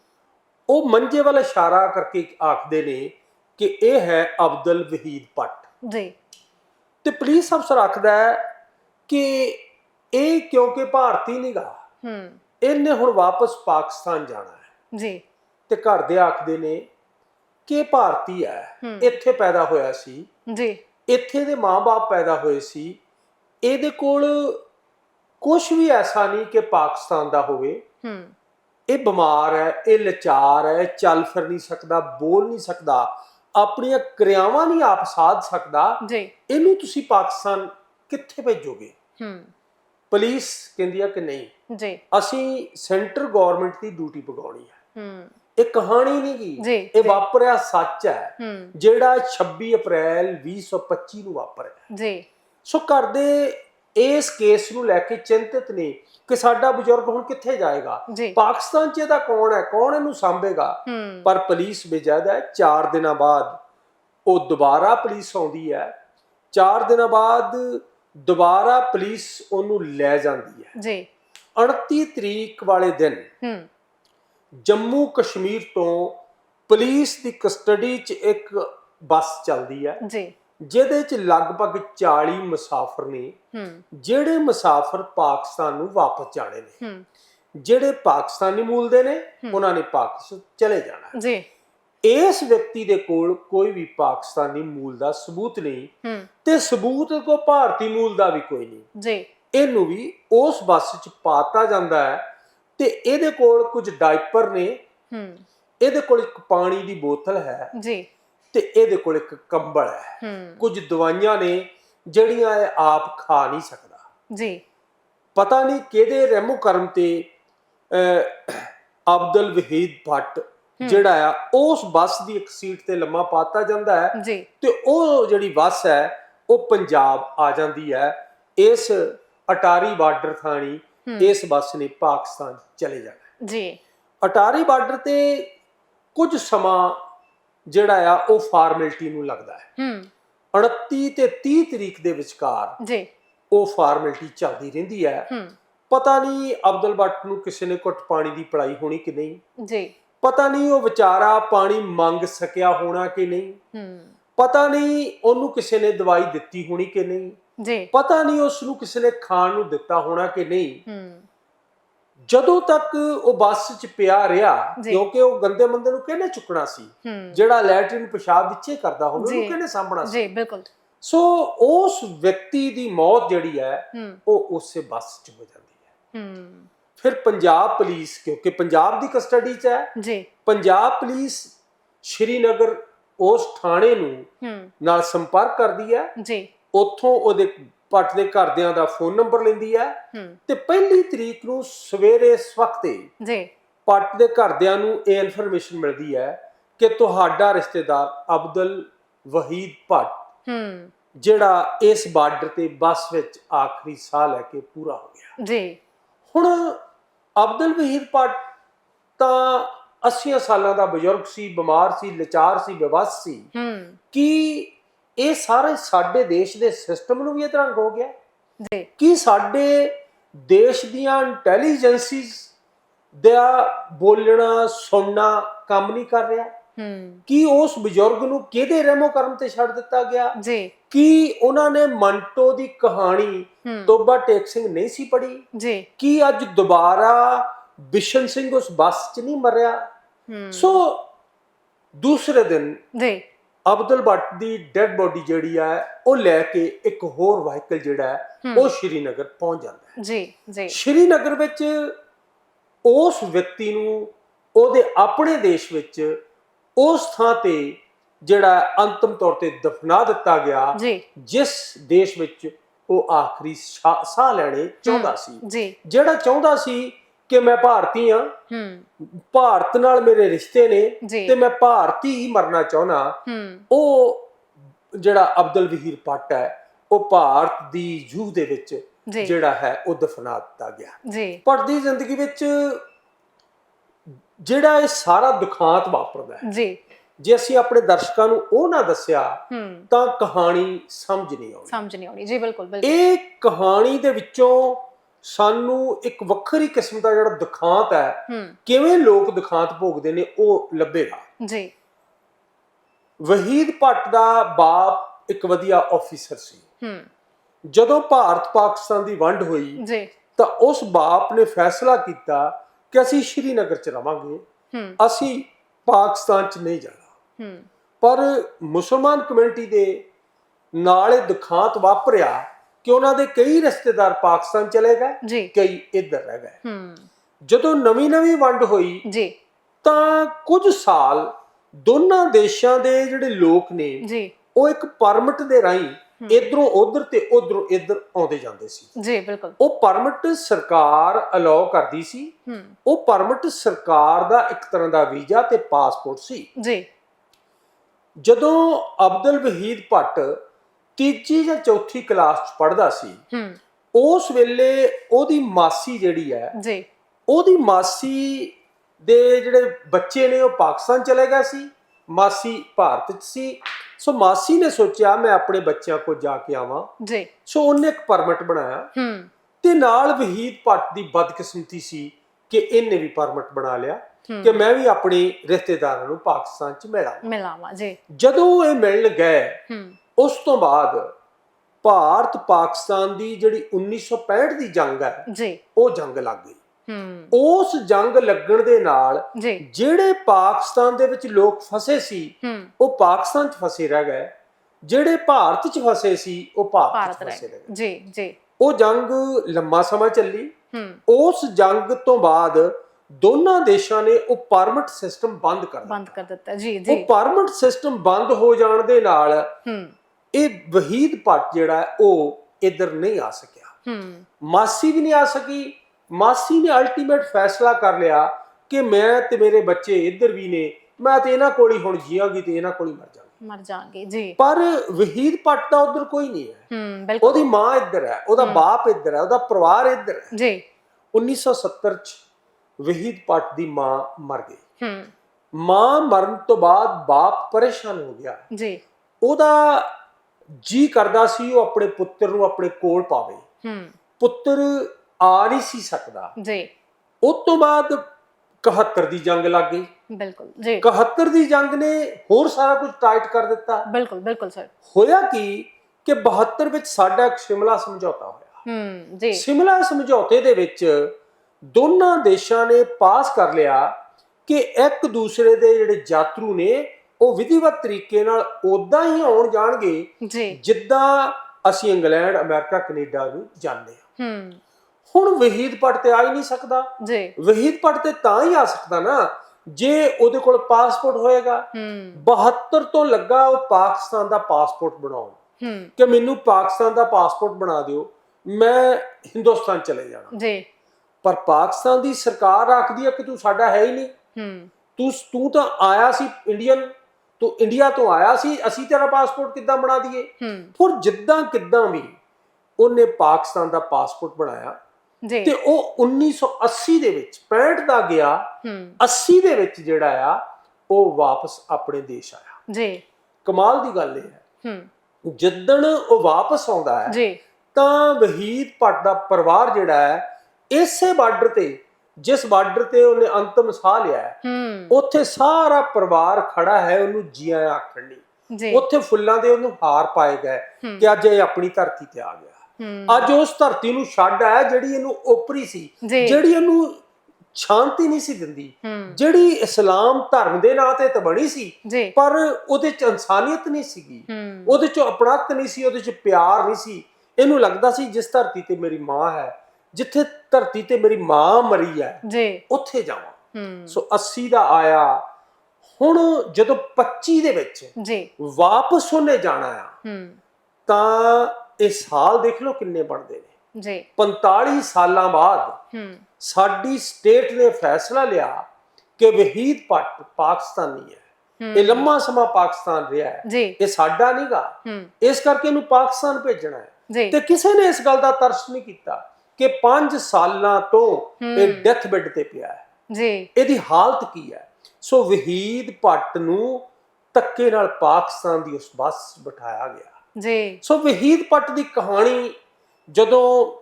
ਉਹ ਮੰਜੇ ਵੱਲ ਇਸ਼ਾਰਾ ਕਰਕੇ ਆਖਦੇ ਨੇ ਕਿ ਇਹ ਹੈ ਅਬਦੁਲ ਵਹੀਦ ਭੱਟ। ਜੀ। ਤੇ ਪੁਲਿਸ ਅਫਸਰ ਆਖਦਾ ਹੈ ਕਿ ਇਹ ਕਿਉਂਕਿ ਭਾਰਤੀ ਨਹੀਂਗਾ ਹੂੰ। ਇਹਨੇ ਹੁਣ ਵਾਪਸ ਪਾਕਿਸਤਾਨ ਜਾਣਾ ਹੈ। ਜੀ। ਤੇ ਘਰ ਦੇ ਆਖਦੇ ਨੇ ਕਿ ਇਹ ਭਾਰਤੀ ਹੂੰ ਇੱਥੇ ਪੈਦਾ ਹੋਇਆ ਸੀ। ਜੀ। ਇੱਥੇ ਦੇ ਮਾਪੇ ਪੈਦਾ ਹੋਏ ਸੀ। ਇਹਦੇ ਕੋਲ ਕੁਝ ਵੀ ਐਸਾ ਨਹੀਂ ਕਿ ਪਾਕਿਸਤਾਨ ਦਾ ਹੋਵੇ। ਹੂੰ। ਇਹ ਬਿਮਾਰ ਹੈ ਇਹ ਲਾਚਾਰ ਹੈ ਚੱਲ ਫਿਰ ਨਹੀਂ ਸਕਦਾ ਬੋਲ ਨਹੀਂ ਸਕਦਾ ਆਪਣੀਆਂ ਕਿਰਿਆਵਾਂ ਨਹੀਂ ਆਪ ਸਾਧ ਸਕਦਾ। ਜੀ। ਇਹਨੂੰ ਤੁਸੀਂ ਪਾਕਿਸਤਾਨ ਕਿੱਥੇ ਭੇਜੋਗੇ? ਹੂੰ। ਪੁਲਿਸ ਕਹਿੰਦੀ ਆ ਕਿ ਨਹੀਂ? ਜੀ। ਅਸੀਂ ਸੈਂਟਰ ਗਵਰਨਮੈਂਟ ਦੀ ਡਿਊਟੀ ਪਗਾਉਣੀ ਹੈ ਹੂੰ। ਇਹ ਕਹਾਣੀ ਨਹੀਂ ਗੀ ਜੀ, ਇਹ। ਵਾਪਰਿਆ ਸੱਚ ਹੈ। ਜਿਹੜਾ 26 ਅਪ੍ਰੈਲ 2025 ਨੂੰ ਵਾਪਰਿਆ। ਜੀ। ਸੋ ਘਰ ਦੇ ਇਸ ਕੇਸ ਨੂੰ ਲੈ ਕੇ ਚਿੰਤਿਤ ਨੇ ਕਿ ਸਾਡਾ ਬਜ਼ੁਰਗ ਹੁਣ ਕਿੱਥੇ ਜਾਏਗਾ? ਪਾਕਿਸਤਾਨ 'ਚ ਇਹਦਾ ਕੌਣ ਹੈ? ਕੌਣ ਇਹਨੂੰ ਸਾਂਭੇਗਾ? ਪਰ ਪੁਲਿਸ ਬੇਜਾਦਾ ਹੈ 4 ਦਿਨਾਂ ਬਾਅਦ ਉਹ ਦੁਬਾਰਾ ਪੁਲਿਸ ਆਉਂਦੀ ਹੈ। 4 ਦਿਨਾਂ ਬਾਅਦ ਦੁਬਾਰਾ ਪੁਲਿਸ ਉਹਨੂੰ ਲੈ ਜਾਂਦੀ ਹੈ। ਜੀ। 29 ਤਰੀਕ ਵਾਲੇ ਦਿਨ ਹੂੰ। ਜੰਮੂ ਕਸ਼ਮੀਰ ਤੋਂ ਪੁਲਿਸ ਦੀ ਕਸਟਡੀ 'ਚ ਇੱਕ ਬੱਸ ਚੱਲਦੀ ਹੈ। ਜੀ। ਜਿਹਦੇ 'ਚ ਲਗਭਗ 40 ਮੁਸਾਫਰ ਨੇ ਜਿਹੜੇ ਮੁਸਾਫਰ ਪਾਕਿਸਤਾਨ ਨੂੰ ਵਾਪਸ ਜਾਣੇ ਨੇ। ਜਿਹੜੇ ਪਾਕਿਸਤਾਨੀ ਮੂਲ ਦੇ ਨੇ। ਉਹਨਾਂ ਨੇ ਪਾਕਿਸਤਾਨ ਚਲੇ ਜਾਣਾ। ਜੀ। ਇਸ ਵਿਅਕਤੀ ਦੇ ਕੋਲ ਕੋਈ ਵੀ ਪਾਕਿਸਤਾਨੀ ਮੂਲ ਦਾ ਸਬੂਤ ਨਹੀਂ ਤੇ ਸਬੂਤ ਕੋ ਭਾਰਤੀ ਮੂਲ ਦਾ ਵੀ ਕੋਈ ਨਹੀਂ। ਜੀ। ਇਹਨੂੰ ਵੀ ਉਸ ਬੱਸ 'ਚ ਪਾਤਾ ਜਾਂਦਾ ਹੈ ਤੇ ਇਹਦੇ ਕੋਲ ਕੁਝ ਡਾਈਪਰ ਨੇ। ਹੂੰ। ਇਹਦੇ ਕੋਲ ਇੱਕ ਪਾਣੀ ਦੀ ਬੋਤਲ ਹੈ। ਜੀ। ਤੇ ਇਹਦੇ ਕੋਲ ਇੱਕ ਕੰਬਲ ਹੈ। ਕੁਝ ਦਵਾਈਆਂ ਨੇ ਜਿਹੜੀਆਂ ਇਹ ਆਪ ਖਾ ਨਹੀਂ ਸਕਦਾ। ਜੀ। ਪਤਾ ਨਹੀਂ ਕਿਹਦੇ ਰਹਿਮੋ ਕਰਮ ਤੇ ਅਬਦੁਲ ਵਹੀਦ ਭੱਟ ਜਿਹੜਾ ਆ ਉਸ ਬੱਸ ਦੀ ਇੱਕ ਸੀਟ ਤੇ ਲੰਮਾ ਪਾਤਾ ਜਾਂਦਾ ਹੈ। ਜੀ। ਤੇ ਉਹ ਜਿਹੜੀ ਬੱਸ ਹੈ ਉਹ ਪੰਜਾਬ ਆ ਜਾਂਦੀ ਹੈ। ਇਸ ਅਟਾਰੀ ਬਾਰਡਰ ਥਾਣੀ। ਇਸ ਬੱਸ ਨੇ ਪਾਕਿਸਤਾਨ ਚਲੇ ਜਾਣਾ ਜੀ। ਅਟਾਰੀ ਬਾਰਡਰ ਤੇ ਕੁਝ ਸਮਾਂ ਜਿਹੜਾ ਆ ਉਹ ਫਾਰਮੈਲਿਟੀ ਨੂੰ ਲੱਗਦਾ ਹੈ। ਹੂੰ। 29 ਤੇ 30 ਤਰੀਕ ਦੇ ਵਿਚਕਾਰ ਜੀ। ਉਹ ਫਾਰਮੈਲਿਟੀ ਚੱਲਦੀ ਰਹਿੰਦੀ ਹੈ। ਹੂੰ। ਪਤਾ ਨਹੀਂ ਅਬਦੁਲ ਬੱਟ ਨੂੰ ਕਿਸੇ ਨੇ ਘੁੱਟ ਪਾਣੀ ਦੀ ਪੜਾਈ ਹੋਣੀ ਕਿ ਨਹੀਂ। ਜੀ। ਪਤਾ ਨਹੀਂ ਉਹ ਵਿਚਾਰਾ ਪਾਣੀ ਮੰਗ ਸਕਿਆ ਹੋਣਾ ਕਿ ਨਹੀਂ। ਹੂੰ। ਪਤਾ ਨਹੀਂ ਉਹਨੂੰ ਕਿਸੇ ਨੇ ਦਵਾਈ ਦਿੱਤੀ ਹੋਣੀ ਕਿ ਨਹੀਂ। ਜੀ। ਪਤਾ ਨਹੀਂ ਉਸ ਨੂੰ ਕਿਸੇ ਨੇ ਖਾਣ ਨੂੰ ਦਿੱਤਾ ਹੋਣਾ ਕਿ ਨਹੀਂ। ਹੂੰ। ਜਦੋਂ ਤੱਕ ਉਹ ਬੱਸ 'ਚ ਪਿਆ ਰਿਹਾ। ਕਿਉਂਕਿ ਉਹ ਗੰਦੇ ਮੰਦੇ ਨੂੰ ਕਿਹਨੇ ਚੁੱਕਣਾ ਸੀ? ਜਿਹੜਾ ਲੈਟਰਿਨ ਪਿਸ਼ਾਬ ਵਿੱਚੇ ਕਰਦਾ ਹੋਵੇ। ਉਹਨੂੰ ਕਿਹਨੇ ਸਾਂਭਣਾ ਸੀ? ਜੀ ਬਿਲਕੁਲ। ਸੋ ਉਸ ਵਿਅਕਤੀ ਦੀ ਮੌਤ ਜਿਹੜੀ ਹੈ ਉਹ ਉਸੇ ਬੱਸ 'ਚ ਹੋ ਜਾਂਦੀ ਹੈ। ਹੂੰ। ਫਿਰ ਪੰਜਾਬ ਪੁਲਿਸ ਕਿਉਂਕਿ ਪੰਜਾਬ ਦੀ ਕਸਟਡੀ 'ਚ ਹੈ ਜੀ। ਪੰਜਾਬ ਪੁਲਿਸ ਸ਼੍ਰੀਨਗਰ ਉਸ ਥਾਣੇ ਨੂੰ ਨਾਲ ਸੰਪਰਕ ਕਰਦੀ ਹੈ। ਜੀ। ਉੱਥੋਂ ਉਹਦੇ ਭੱਟ ਦੇ ਘਰਦਿਆਂ ਦਾ ਫੋਨ ਨੰਬਰ ਲੈਂਦੀ ਹੈ। ਤੇ ਪਹਿਲੀ ਤਰੀਕ ਨੂੰ ਸਵੇਰੇ ਸਵਖਤੇ ਜੀ। ਪੱਟ ਦੇ ਘਰਦਿਆਂ ਨੂੰ ਇਹ ਇਨਫੋਰਮੇਸ਼ਨ ਮਿਲਦੀ ਹੈ ਕਿ ਤੁਹਾਡਾ ਰਿਸ਼ਤੇਦਾਰ ਅਬਦੁਲ ਵਹੀਦ ਭੱਟ ਹੂੰ। ਜਿਹੜਾ ਇਸ ਬਾਰਡਰ ਤੇ ਬੱਸ ਵਿੱਚ ਆਖਰੀ ਸਾਹ ਲੈ ਕੇ ਪੂਰਾ ਹੋ ਗਿਆ। ਜੀ। ਹੁਣ ਅਬਦੁਲ ਵਹੀਦ ਭੱਟ ਤਾਂ 80 ਸਾਲਾਂ ਦਾ ਬਜ਼ੁਰਗ ਸੀ ਬਿਮਾਰ ਸੀ ਲਾਚਾਰ ਸੀ ਬੇਬਸ ਸੀ। ਹੂੰ। ਕੀ ਇਹ ਸਾਰੇ ਸਾਡੇ ਦੇਸ਼ ਦੇ ਸਿਸਟਮ ਨੂੰ ਵੀ ਇਤਰੰਗ ਹੋ ਗਿਆ। ਜੀ। ਕੀ ਸਾਡੇ ਦੇਸ਼ ਦੀਆਂ ਇੰਟੈਲੀਜੈਂਸੀਜ਼ ਦਾ ਬੋਲਣਾ ਸੁਣਨਾ ਕੰਮ ਨਹੀਂ ਕਰ ਰਿਹਾ? ਹੂੰ। ਕੀ ਉਸ ਬਜ਼ੁਰਗ ਨੂੰ ਕਿਹਦੇ ਰਹਿਮੋ ਕਰਮ ਤੇ ਛੱਡ ਦਿੱਤਾ ਗਿਆ? ਜੀ। ਕੀ ਉਹਨਾਂ ਨੇ ਮੰਟੋ ਦੀ ਕਹਾਣੀ ਟੋਬਾ ਟੇਕ ਸਿੰਘ ਨਹੀਂ ਸੀ ਪੜ੍ਹੀ? ਜੀ। ਕੀ ਅੱਜ ਦੁਬਾਰਾ ਬਿਸ਼ਨ ਸਿੰਘ ਉਸ ਬੱਸ 'ਚ ਨਹੀਂ ਮਰਿਆ? ਹੂੰ। ਸੋ ਦੂਸਰੇ ਦਿਨ ਜੀ। ਅਬਦੁਲ ਬੱਟ ਦੀ ਡੈੱਡ ਬੋਡੀ ਜਿਹੜੀ ਹੈ ਉਹ ਲੈ ਕੇ ਇੱਕ ਹੋਰ ਵਾਹੀਕਲ ਜਿਹੜਾ। ਉਹ ਸ਼੍ਰੀਨਗਰ ਪਹੁੰਚ ਜਾਂਦਾ ਹੈ। ਜੀ ਜੀ। ਸ਼੍ਰੀਨਗਰ ਵਿੱਚ ਉਸ ਵਿਅਕਤੀ ਨੂੰ ਉਹਦੇ ਆਪਣੇ ਦੇਸ਼ ਵਿੱਚ ਉਸ ਥਾਂ ਤੇ ਜਿਹੜਾ ਅੰਤਮ ਤੌਰ ਤੇ ਦਫਨਾ ਦਿੱਤਾ ਗਿਆ ਜੀ। ਜਿਸ ਦੇਸ਼ ਵਿੱਚ ਉਹ ਆਖਰੀ ਸਾਹ ਲੈਣੇ ਚਾਹੁੰਦਾ ਸੀ। ਜਿਹੜਾ ਚਾਹੁੰਦਾ ਸੀ ਕਿ ਮੈਂ ਭਾਰਤੀ ਹਾਂ। ਹੂੰ। ਭਾਰਤ ਨਾਲ ਮੇਰੇ ਰਿਸ਼ਤੇ ਨੇ ਜੀ। ਤੇ ਮੈਂ ਭਾਰਤੀ ਹੀ ਮਰਨਾ ਚਾਹੁੰਦਾ। ਹੂੰ। ਉਹ ਜਿਹੜਾ ਅਬਦੁਲ ਵਹੀਰ ਪੱਟ ਹੈ ਉਹ ਭਾਰਤ ਦੀ ਜੂਹ ਦੇ ਵਿੱਚ ਜੀ। ਜਿਹੜਾ ਹੈ ਉਹ ਦਫਨਾ ਦਿੱਤਾ ਗਿਆ। ਜੀ। ਪੱਟ ਦੀ ਜ਼ਿੰਦਗੀ ਵਿੱਚ ਜਿਹੜਾ ਇਹ ਸਾਰਾ ਦੁਖਾਂਤ ਵਾਪਰਦਾ ਹੈ ਜੀ। ਜੇ ਅਸੀਂ ਆਪਣੇ ਦਰਸ਼ਕਾਂ ਨੂੰ ਉਹ ਨਾ ਦੱਸਿਆ ਹੂੰ। ਤਾਂ ਕਹਾਣੀ ਸਮਝ ਨਹੀਂ ਆਉਂਦੀ। ਸਮਝ ਨਹੀਂ ਆਉਣੀ ਜੀ ਬਿਲਕੁਲ ਬਿਲਕੁਲ। ਇਹ ਕਹਾਣੀ ਦੇ ਵਿੱਚੋਂ ਸਾਨੂੰ ਇੱਕ ਵੱਖਰੀ ਕਿਸਮ ਦਾ ਜਿਹੜਾ ਦੁਖਾਂਤ ਹੈ ਕਿਵੇਂ ਲੋਕ ਦੁਖਾਂਤ ਭੋਗਦੇ ਨੇ ਉਹ ਲੱਭੇਗਾ। ਜੀ। ਵਹੀਦ ਭੱਟ ਦਾ ਬਾਪ ਇੱਕ ਵਧੀਆ ਆਫੀਸਰ ਸੀ। ਹੂੰ। ਜਦੋਂ ਭਾਰਤ ਪਾਕਿਸਤਾਨ ਦੀ ਵੰਡ ਹੋਈ ਜੀ। ਤਾਂ ਉਸ ਬਾਪ ਨੇ ਫੈਸਲਾ ਕੀਤਾ ਕਿ ਅਸੀਂ ਸ਼੍ਰੀਨਗਰ ਚ ਰਵਾਂਗੇ। ਅਸੀਂ ਪਾਕਿਸਤਾਨ ਚ ਨਹੀਂ ਜਾਣਾ। ਪਰ ਮੁਸਲਮਾਨ ਕਮਿਊਨਿਟੀ ਦੇ ਨਾਲ ਇਹ ਦੁਖਾਂਤ ਵਾਪਰਿਆ ਕਿ ਉਹਨਾਂ ਦੇ ਕਈ ਰਿਸ਼ਤੇਦਾਰ ਪਾਕਿਸਤਾਨ ਚਲੇ ਗਏ ਕਈ ਇੱਧਰ ਰਹਿ ਗਏ। ਜਦੋਂ ਨਵੀਂ-ਨਵੀਂ ਵੰਡ ਹੋਈ ਜੀ। ਤਾਂ ਕੁਝ ਸਾਲ ਦੋਨਾਂ ਦੇਸ਼ਾਂ ਦੇ ਜਿਹੜੇ ਲੋਕ ਨੇ ਜੀ। ਉਹ ਇੱਕ ਪਰਮਿਟ ਦੇ ਰਾਹੀਂ ਇਧਰੋਂ ਉਧਰ ਤੇ ਉਧਰੋਂ ਇੱਧਰ ਆਉਂਦੇ ਜਾਂਦੇ ਸੀ। ਜੀ ਬਿਲਕੁਲ। ਉਹ ਪਰਮਿਟ ਸਰਕਾਰ ਅਲਾਉ ਕਰਦੀ ਸੀ। ਉਹ ਪਰਮਿਟ ਸਰਕਾਰ ਦਾ ਇੱਕ ਤਰ੍ਹਾਂ ਦਾ ਵੀਜ਼ਾ ਤੇ ਪਾਸਪੋਰਟ ਸੀ। ਜੀ। ਜਦੋਂ ਅਬਦੁਲ ਵਹੀਦ ਭੱਟ ਤੀਜੀ ਜਾਂ ਚੌਥੀ ਕਲਾਸ ਚ ਪੜ੍ਹਦਾ ਸੀ ਹੂੰ। ਉਸ ਵੇਲੇ ਉਹਦੀ ਮਾਸੀ ਜਿਹੜੀ ਹੈ ਜੀ। ਉਹਦੀ ਮਾਸੀ ਦੇ ਜਿਹੜੇ ਬੱਚੇ ਨੇ ਉਹ ਪਾਕਿਸਤਾਨ ਚਲੇ ਗਏ ਸੀ ਮਾਸੀ ਭਾਰਤ ਚ ਸੀ। ਸੋ ਮਾਸੀ ਨੇ ਸੋਚਿਆ ਮੈਂ ਆਪਣੇ ਬੱਚਿਆਂ ਕੋਲ ਜਾ ਕੇ ਆਵਾਂ। ਜੀ। ਸੋ ਉਹਨੇ ਇੱਕ ਪਰਮਿਟ ਬਣਾਇਆ। ਹੂੰ। ਤੇ ਨਾਲ ਵਹੀਦ ਭੱਟ ਦੀ ਬਦਕਿਸਮਤੀ ਸੀ ਕਿ ਇਹਨੇ ਵੀ ਪਰਮਿਟ ਬਣਾ ਲਿਆ ਕਿ ਮੈਂ ਵੀ ਆਪਣੇ ਰਿਸ਼ਤੇਦਾਰਾਂ ਨੂੰ ਪਾਕਿਸਤਾਨ ਚ ਮਿਲਾਂ ਮਿਲਾਵਾ ਜੀ। ਜਦੋਂ ਇਹ ਮਿਲਣ ਗਏ ਹੂੰ। ਉਸ ਤੋਂ ਬਾਅਦ ਭਾਰਤ ਪਾਕਿਸਤਾਨ ਦੀ ਜਿਹੜੀ 1965 ਦੀ ਜੰਗ ਹੈ ਜੀ। ਉਹ ਜੰਗ ਲੱਗ ਗਈ। ਉਸ ਜੰਗ ਲੱਗਣ ਦੇ ਨਾਲ ਜਿਹੜੇ ਪਾਕਿਸਤਾਨ ਦੇ ਵਿੱਚ ਲੋਕ ਫਸੇ ਸੀ ਉਹ ਪਾਕਿਸਤਾਨ 'ਚ ਫਸੇ ਰਹਿ ਗਏ। ਜਿਹੜੇ ਭਾਰਤ 'ਚ ਫਸੇ ਸੀ ਉਹ ਭਾਰਤ 'ਚ ਫਸੇ ਰਹਿ ਗਏ। ਜੀ ਜੀ। ਉਹ ਜੰਗ ਲੰਮਾ ਸਮਾਂ ਚੱਲੀ। ਉਸ ਜੰਗ ਤੋਂ ਬਾਅਦ ਦੋਨਾਂ ਦੇਸ਼ਾਂ ਨੇ ਉਹ ਪਰਮਿਟ ਸਿਸਟਮ ਬੰਦ ਕਰ ਦਿੱਤਾ। ਬੰਦ ਕਰ ਦਿੱਤਾ। ਜੀ ਉਹ ਜੀ ਪਰਮਿਟ ਸਿਸਟਮ ਬੰਦ ਹੋ ਜਾਣ ਦੇ ਨਾਲ ਇਹ ਵਹੀਦ ਭੱਟ ਜਿਹੜਾ ਉਹ ਇੱਧਰ ਨਹੀਂ ਆ ਸਕਿਆ। ਹੂੰ। ਮਾਸੀ ਵੀ ਨਹੀਂ ਆ ਸਕੀ। ਮਾਸੀ ਨੇ ਅਲਟੀਮੇਟ ਫੈਸਲਾ ਕਰ ਲਿਆ ਕਿ ਮੈਂ ਤੇ ਮੇਰੇ ਬੱਚੇ ਇੱਧਰ ਵੀ ਨੇ ਮੈਂ ਤੇ ਇਹਨਾਂ ਕੋਲ ਹੀ ਹੁਣ ਜੀਵਾਂਗੀ ਤੇ ਇਹਨਾਂ ਕੋਲ ਹੀ ਮਰ ਜਾਵਾਂਗੀ। ਮਰ ਜਾਣਗੇ ਜੀ। ਪਰ ਵਹੀਦ ਭੱਟ ਦਾ ਉਧਰ ਕੋਈ ਨਹੀਂ ਹੈ। ਹੂੰ ਬਿਲਕੁਲ। ਉਹਦੀ ਮਾਂ ਇੱਧਰ ਹੈ ਉਹਦਾ। ਬਾਪ ਇੱਧਰ ਹੈ ਉਹਦਾ ਪਰਿਵਾਰ ਇੱਧਰ ਹੈ। ਜੀ। 1970 ਚ ਵਹੀਦ ਭੱਟ ਦੀ ਮਾਂ ਮਰ ਗਈ। ਹੂੰ। ਮਾਂ ਮਰਨ ਤੋਂ ਬਾਅਦ ਬਾਪ ਪਰੇਸ਼ਾਨ ਹੋ ਗਿਆ। ਜੀ। ਉਹਦਾ ਜੀ ਕਰਦਾ ਸੀ ਉਹ ਆਪਣੇ ਪੁੱਤਰ ਨੂੰ ਆਪਣੇ ਕੋਲ ਪਾਵੇ। ਹੂੰ। ਪੁੱਤਰ ਆ ਨਹੀਂ ਸੀ ਸਕਦਾ। ਜੀ। ਉਸ ਤੋਂ ਬਾਅਦ 71 ਦੀ ਜੰਗ ਲੱਗ ਗਈ। ਬਿਲਕੁਲ ਜੀ। 71 ਦੀ ਜੰਗ ਨੇ ਹੋਰ ਸਾਰਾ ਕੁਝ ਟਾਈਟ ਕਰ ਦਿੱਤਾ। ਬਿਲਕੁਲ ਬਿਲਕੁਲ ਸਰ। ਹੋਇਆ ਕੀ ਕਿ 72 ਵਿੱਚ ਸਾਡਾ ਸ਼ਿਮਲਾ ਸਮਝੌਤਾ ਹੋਇਆ। ਹੂੰ ਜੀ। ਸ਼ਿਮਲਾ ਸਮਝੌਤੇ ਦੇ ਵਿੱਚ ਦੋਨਾਂ ਦੇਸ਼ਾਂ ਨੇ ਪਾਸ ਕਰ ਲਿਆ ਕਿ ਇੱਕ ਦੂਸਰੇ ਦੇ ਜਿਹੜੇ ਯਾਤਰੂ ਨੇ ਉਹ ਵਿਧੀਵਤ ਤਰੀਕੇ ਨਾਲ ਉਦਾਂ ਹੀ ਆਉਣ ਜਾਣਗੇ ਜੀ। ਜਿੱਦਾਂ ਅਸੀਂ ਇੰਗਲੈਂਡ ਅਮਰੀਕਾ ਕੈਨੇਡਾ ਨੂੰ ਜਾਂਦੇ ਹਾਂ। ਹੂੰ। ਹੁਣ ਵਹੀਦ ਪਟ ਤੇ ਆ ਹੀ ਨਹੀਂ ਸਕਦਾ। ਜੀ। ਵਹੀਦ ਪਟ ਤੇ ਤਾਂ ਹੀ ਆ ਸਕਦਾ ਨਾ ਜੇ ਉਹਦੇ ਕੋਲ ਪਾਸਪੋਰਟ ਹੋਏਗਾ। ਹੂੰ। 72 ਤੋਂ ਲੱਗਾ ਉਹ ਪਾਕਿਸਤਾਨ ਦਾ ਪਾਸਪੋਰਟ ਬਣਾਉਣ। ਹੂੰ। ਕਿ ਮੈਨੂੰ ਪਾਕਿਸਤਾਨ ਦਾ ਪਾਸਪੋਰਟ ਬਣਾ ਦਿਓ ਮੈਂ ਹਿੰਦੁਸਤਾਨ ਚਲੇ ਜਾਣਾ। ਜੀ। ਪਰ ਪਾਕਿਸਤਾਨ ਦੀ ਸਰਕਾਰ ਆਖਦੀ ਹੈ ਕਿ ਤੂੰ ਸਾਡਾ ਹੈ ਹੀ ਨਹੀਂ। ਹੂੰ। ਤੂੰ ਤੂੰ ਤਾਂ ਆਇਆ ਸੀ ਇੰਡੀਅਨ ਤੂੰ ਇੰਡੀਆ ਤੋਂ ਆਇਆ ਸੀ ਅਸੀਂ ਤੇਰਾ ਪਾਸਪੋਰਟ ਕਿੱਦਾਂ ਬਣਾ ਦਈਏ? ਫਿਰ ਜਿੱਦਾਂ ਕਿੱਦਾਂ ਵੀ ਉਹਨੇ ਪਾਕਿਸਤਾਨ ਦਾ ਪਾਸਪੋਰਟ ਬਣਾਇਆ ਜੀ। ਤੇ ਉਹ 1980 ਦੇ ਵਿੱਚ 65 ਦਾ ਗਿਆ ਹੂੰ। 80 ਦੇ ਵਿੱਚ ਜਿਹੜਾ ਆ ਉਹ ਵਾਪਸ ਆਪਣੇ ਦੇਸ਼ ਆਇਆ। ਜੀ। ਕਮਾਲ ਦੀ ਗੱਲ ਇਹ ਹੈ। ਹੂੰ। ਜਿੱਦਣ ਉਹ ਵਾਪਸ ਆਉਂਦਾ ਹੈ ਜੀ। ਤਾਂ ਵਹੀਦ ਭੱਟ ਦਾ ਪਰਿਵਾਰ ਜਿਹੜਾ ਹੈ ਇਸੇ ਬਾਰਡਰ ਤੇ ਜਿਸ ਬਾਰਡਰ ਤੇ ਉਹਨੇ ਅੰਤਮ ਸਾਹ ਲਿਆ ਹੈ, ਉੱਥੇ ਸਾਰਾ ਪਰਿਵਾਰ ਖੜਾ ਹੈ ਉਹਨੂੰ ਜੀਆਂ ਆਖਣ ਲਈ। ਉੱਥੇ ਫੁੱਲਾਂ ਦੇ ਉਹਨੂੰ ਹਾਰ ਪਾਏ ਗਏ ਕਿ ਅੱਜ ਇਹ ਆਪਣੀ ਧਰਤੀ ਤੇ ਆ ਗਿਆ। ਅੱਜ ਉਸ ਧਰਤੀ ਨੂੰ ਛੱਡ ਆਇਆ ਜਿਹੜੀ ਇਹਨੂੰ ਓਪਰੀ ਸੀ ਜਿਹੜੀ ਇਹਨੂੰ ਸ਼ਾਂਤੀ ਨਹੀਂ ਸੀ ਦਿੰਦੀ ਜਿਹੜੀ ਇਸਲਾਮ ਧਰਮ ਦੇ ਨਾਂ ਤੇ ਤਾਂ ਬਣੀ ਸੀ ਪਰ ਉਹਦੇ ਚ ਇਨਸਾਨੀਅਤ ਨਹੀਂ ਸੀਗੀ। ਉਹਦੇ ਚ ਆਪਣਤ ਨਹੀਂ ਸੀ ਉਹਦੇ ਚ ਪਿਆਰ ਨਹੀਂ ਸੀ। ਇਹਨੂੰ ਲੱਗਦਾ ਸੀ ਜਿਸ ਧਰਤੀ ਤੇ ਮੇਰੀ ਮਾਂ ਹੈ ਜਿੱਥੇ ਧਰਤੀ ਤੇ ਮੇਰੀ ਮਾਂ ਮਰੀ ਹੈ ਜੀ। ਉੱਥੇ ਜਾਵਾਂ। ਸੋ 80 ਦਾ ਆਇਆ ਹੁਣ ਜਦੋਂ 25 ਦੇ ਵਿੱਚ ਜੀ। ਵਾਪਸ ਉਹਨੇ ਜਾਣਾ ਆ ਤਾਂ ਇਹ ਸਾਲ ਦੇਖ ਲਓ ਕਿੰਨੇ ਬਣਦੇ ਨੇ। ਜੀ। 45 ਸਾਲਾਂ ਬਾਅਦ ਹੂੰ। ਸਾਡੀ ਸਟੇਟ ਨੇ ਫੈਸਲਾ ਲਿਆ ਕਿ ਵਹੀਦ ਪੱਟ ਪਾਕਿਸਤਾਨੀ ਹੈ। ਇਹ ਲੰਮਾ ਸਮਾਂ ਪਾਕਿਸਤਾਨ ਰਿਹਾ ਹੈ। ਇਹ ਸਾਡਾ ਨਹੀਂਗਾ ਇਸ ਕਰਕੇ ਇਹਨੂੰ ਪਾਕਿਸਤਾਨ ਭੇਜਣਾ ਹੈ। ਤੇ ਕਿਸੇ ਨੇ ਇਸ ਗੱਲ ਦਾ ਤਰਸ ਨਹੀਂ ਕੀਤਾ। ਕਿ 5 ਸਾਲਾਂ ਤੋਂ ਇਹ। ਡੈਥ ਬੈੱਡ ਤੇ ਪਿਆ ਹੈ। ਜੀ। ਇਹਦੀ ਹਾਲਤ ਕੀ ਹੈ? ਸੋ ਵਹੀਦ ਭੱਟ ਨੂੰ ਧੱਕੇ ਨਾਲ ਪਾਕਿਸਤਾਨ ਦੀ ਉਸ ਬੱਸ ਬਿਠਾਇਆ ਗਿਆ। ਜੀ। ਸੋ ਵਹੀਦ ਭੱਟ ਦੀ ਕਹਾਣੀ ਜਦੋਂ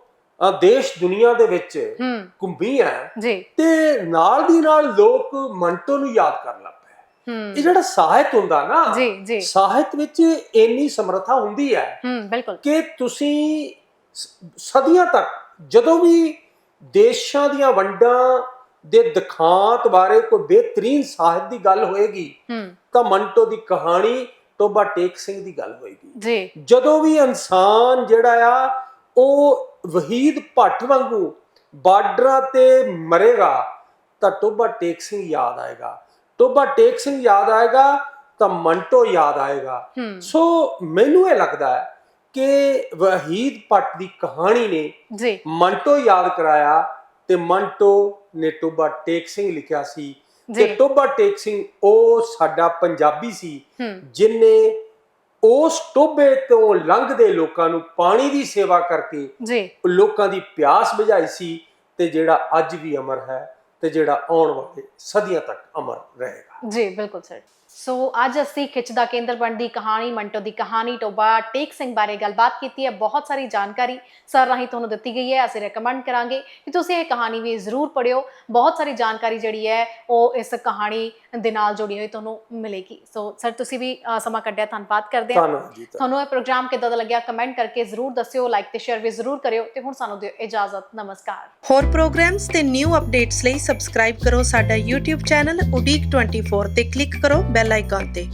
ਦੇਸ਼ ਦੁਨੀਆ ਦੇ ਵਿੱਚ ਘੁੰਮੀ ਹੈ ਜੀ। ਤੇ ਨਾਲ ਦੀ ਨਾਲ ਲੋਕ ਮੰਟੋ ਨੂੰ ਯਾਦ ਕਰਨ ਲੱਗ ਪਏ। ਇਹ ਜਿਹੜਾ ਸਾਹਿਤ ਹੁੰਦਾ ਨਾ ਜੀ ਜੀ। ਸਾਹਿਤ ਵਿੱਚ ਇੰਨੀ ਸਮਰੱਥਾ ਹੁੰਦੀ ਹੈ ਹੂੰ ਬਿਲਕੁਲ। ਕਿ ਤੁਸੀਂ ਸਦੀਆਂ ਤੱਕ ਜਦੋਂ ਵੀ ਦੇਸ਼ਾਂ ਦੀਆਂ ਵੰਡਾਂ ਦੇ ਦਿਖਾਂਤ ਬਾਰੇ ਕੋਈ ਬਿਹਤਰੀਨ ਸਾਹਿਤ ਦੀ ਗੱਲ ਹੋਏਗੀ ਤਾਂ ਮੰਟੋ ਦੀ ਕਹਾਣੀ ਟੋਬਾ ਟੇਕ ਸਿੰਘ ਦੀ ਗੱਲ ਹੋਏਗੀ। ਜੀ। ਜਦੋਂ ਵੀ ਇਨਸਾਨ ਜਿਹੜਾ ਆ ਉਹ ਵਹੀਦ ਭੱਟ ਵਾਂਗੂ ਬਾਰਡਰਾਂ ਤੇ ਮਰੇਗਾ ਤਾਂ ਟੋਬਾ ਟੇਕ ਸਿੰਘ ਯਾਦ ਆਏਗਾ। ਟੋਬਾ ਟੇਕ ਸਿੰਘ ਯਾਦ ਆਏਗਾ ਤਾਂ ਮੰਟੋ ਯਾਦ ਆਏਗਾ। ਸੋ ਮੈਨੂੰ ਇਹ ਲੱਗਦਾ ਹੈ ਕਿ ਵਹੀਦ ਭੱਟ ਦੀ ਕਹਾਣੀ ਨੇ ਜੀ। ਮੰਟੋ ਯਾਦ ਕਰਾਇਆ ਤੇ ਮੰਟੋ ਨੇ ਟੋਬਾ ਟੇਕ ਸਿੰਘ ਲਿਖਿਆ ਸੀ। ਤੇ ਟੋਬਾ ਟੇਕ ਸਿੰਘ ਉਹ ਸਾਡਾ ਪੰਜਾਬੀ ਸੀ ਜਿਨੇ ਉਸ ਟੋਬੇ ਤੋਂ ਲੰਘਦੇ ਲੋਕਾਂ ਨੂੰ ਪਾਣੀ ਦੀ ਸੇਵਾ ਕਰਕੇ ਜੀ। ਲੋਕਾਂ ਦੀ ਪਿਆਸ ਬੁਝਾਈ ਸੀ ਤੇ ਜਿਹੜਾ ਅੱਜ ਵੀ ਅਮਰ ਹੈ ਤੇ ਜਿਹੜਾ ਆਉਣ ਵਾਲੇ ਸਦੀਆਂ ਤੱਕ ਅਮਰ ਰਹੇਗਾ। ਜੀ ਬਿਲਕੁਲ ਸਰ। ਸੋ ਅੱਜ ਅਸੀਂ ਖਿੱਚ ਦਾ ਕੇਂਦਰ ਬਣਦੀ ਕਹਾਣੀ ਮੰਟੋ ਦੀ ਕਹਾਣੀ ਟੋਬਾ ਟੇਕ ਸਿੰਘ ਬਾਰੇ ਗੱਲਬਾਤ ਕੀਤੀ ਹੈ। ਬਹੁਤ ਸਾਰੀ ਜਾਣਕਾਰੀ ਸਰ ਰਾਹੀਂ ਤੁਹਾਨੂੰ ਦਿੱਤੀ ਗਈ ਹੈ। ਅਸੀਂ ਰეკਮੈਂਡ ਕਰਾਂਗੇ ਕਿ ਤੁਸੀਂ ਇਹ ਕਹਾਣੀ ਵੀ ਜ਼ਰੂਰ ਪੜਿਓ ਬਹੁਤ ਸਾਰੀ ਜਾਣਕਾਰੀ ਜਿਹੜੀ ਹੈ ਉਹ ਇਸ ਕਹਾਣੀ ਦੇ ਨਾਲ ਜੁੜੀ ਹੋਈ ਤੁਹਾਨੂੰ ਮਿਲੇਗੀ। ਸੋ ਸਰ ਤੁਸੀਂ ਵੀ ਸਮਾਂ ਕੱਢਿਆ। ਧੰਨਵਾਦ ਕਰਦੇ ਹਾਂ। ਤੁਹਾਨੂੰ ਇਹ ਪ੍ਰੋਗਰਾਮ ਕਿੱਦਾਂ ਦਾ ਲੱਗਿਆ? ਕਮੈਂਟ ਕਰਕੇ ਜ਼ਰੂਰ ਦੱਸਿਓ। ਲਾਈਕ ਤੇ ਸ਼ੇਅਰ ਵੀ ਜ਼ਰੂਰ ਕਰਿਓ ਤੇ ਹੁਣ ਸਾਨੂੰ ਦਿਓ ਇਜਾਜ਼ਤ। ਨਮਸਕਾਰ। ਹੋਰ ਪ੍ਰੋਗਰਾਮਸ ਤੇ ਨਿਊ ਅਪਡੇਟਸ ਲਈ ਸਬਸਕ੍ਰਾਈਬ ਕਰੋ ਸਾਡਾ YouTube ਚੈਨਲ ਉਡੀਕ 24 ਤੇ ਕਲਿੱਕ ਕਰੋ ਬੈਲ ਆਈਕਨ ਤੇ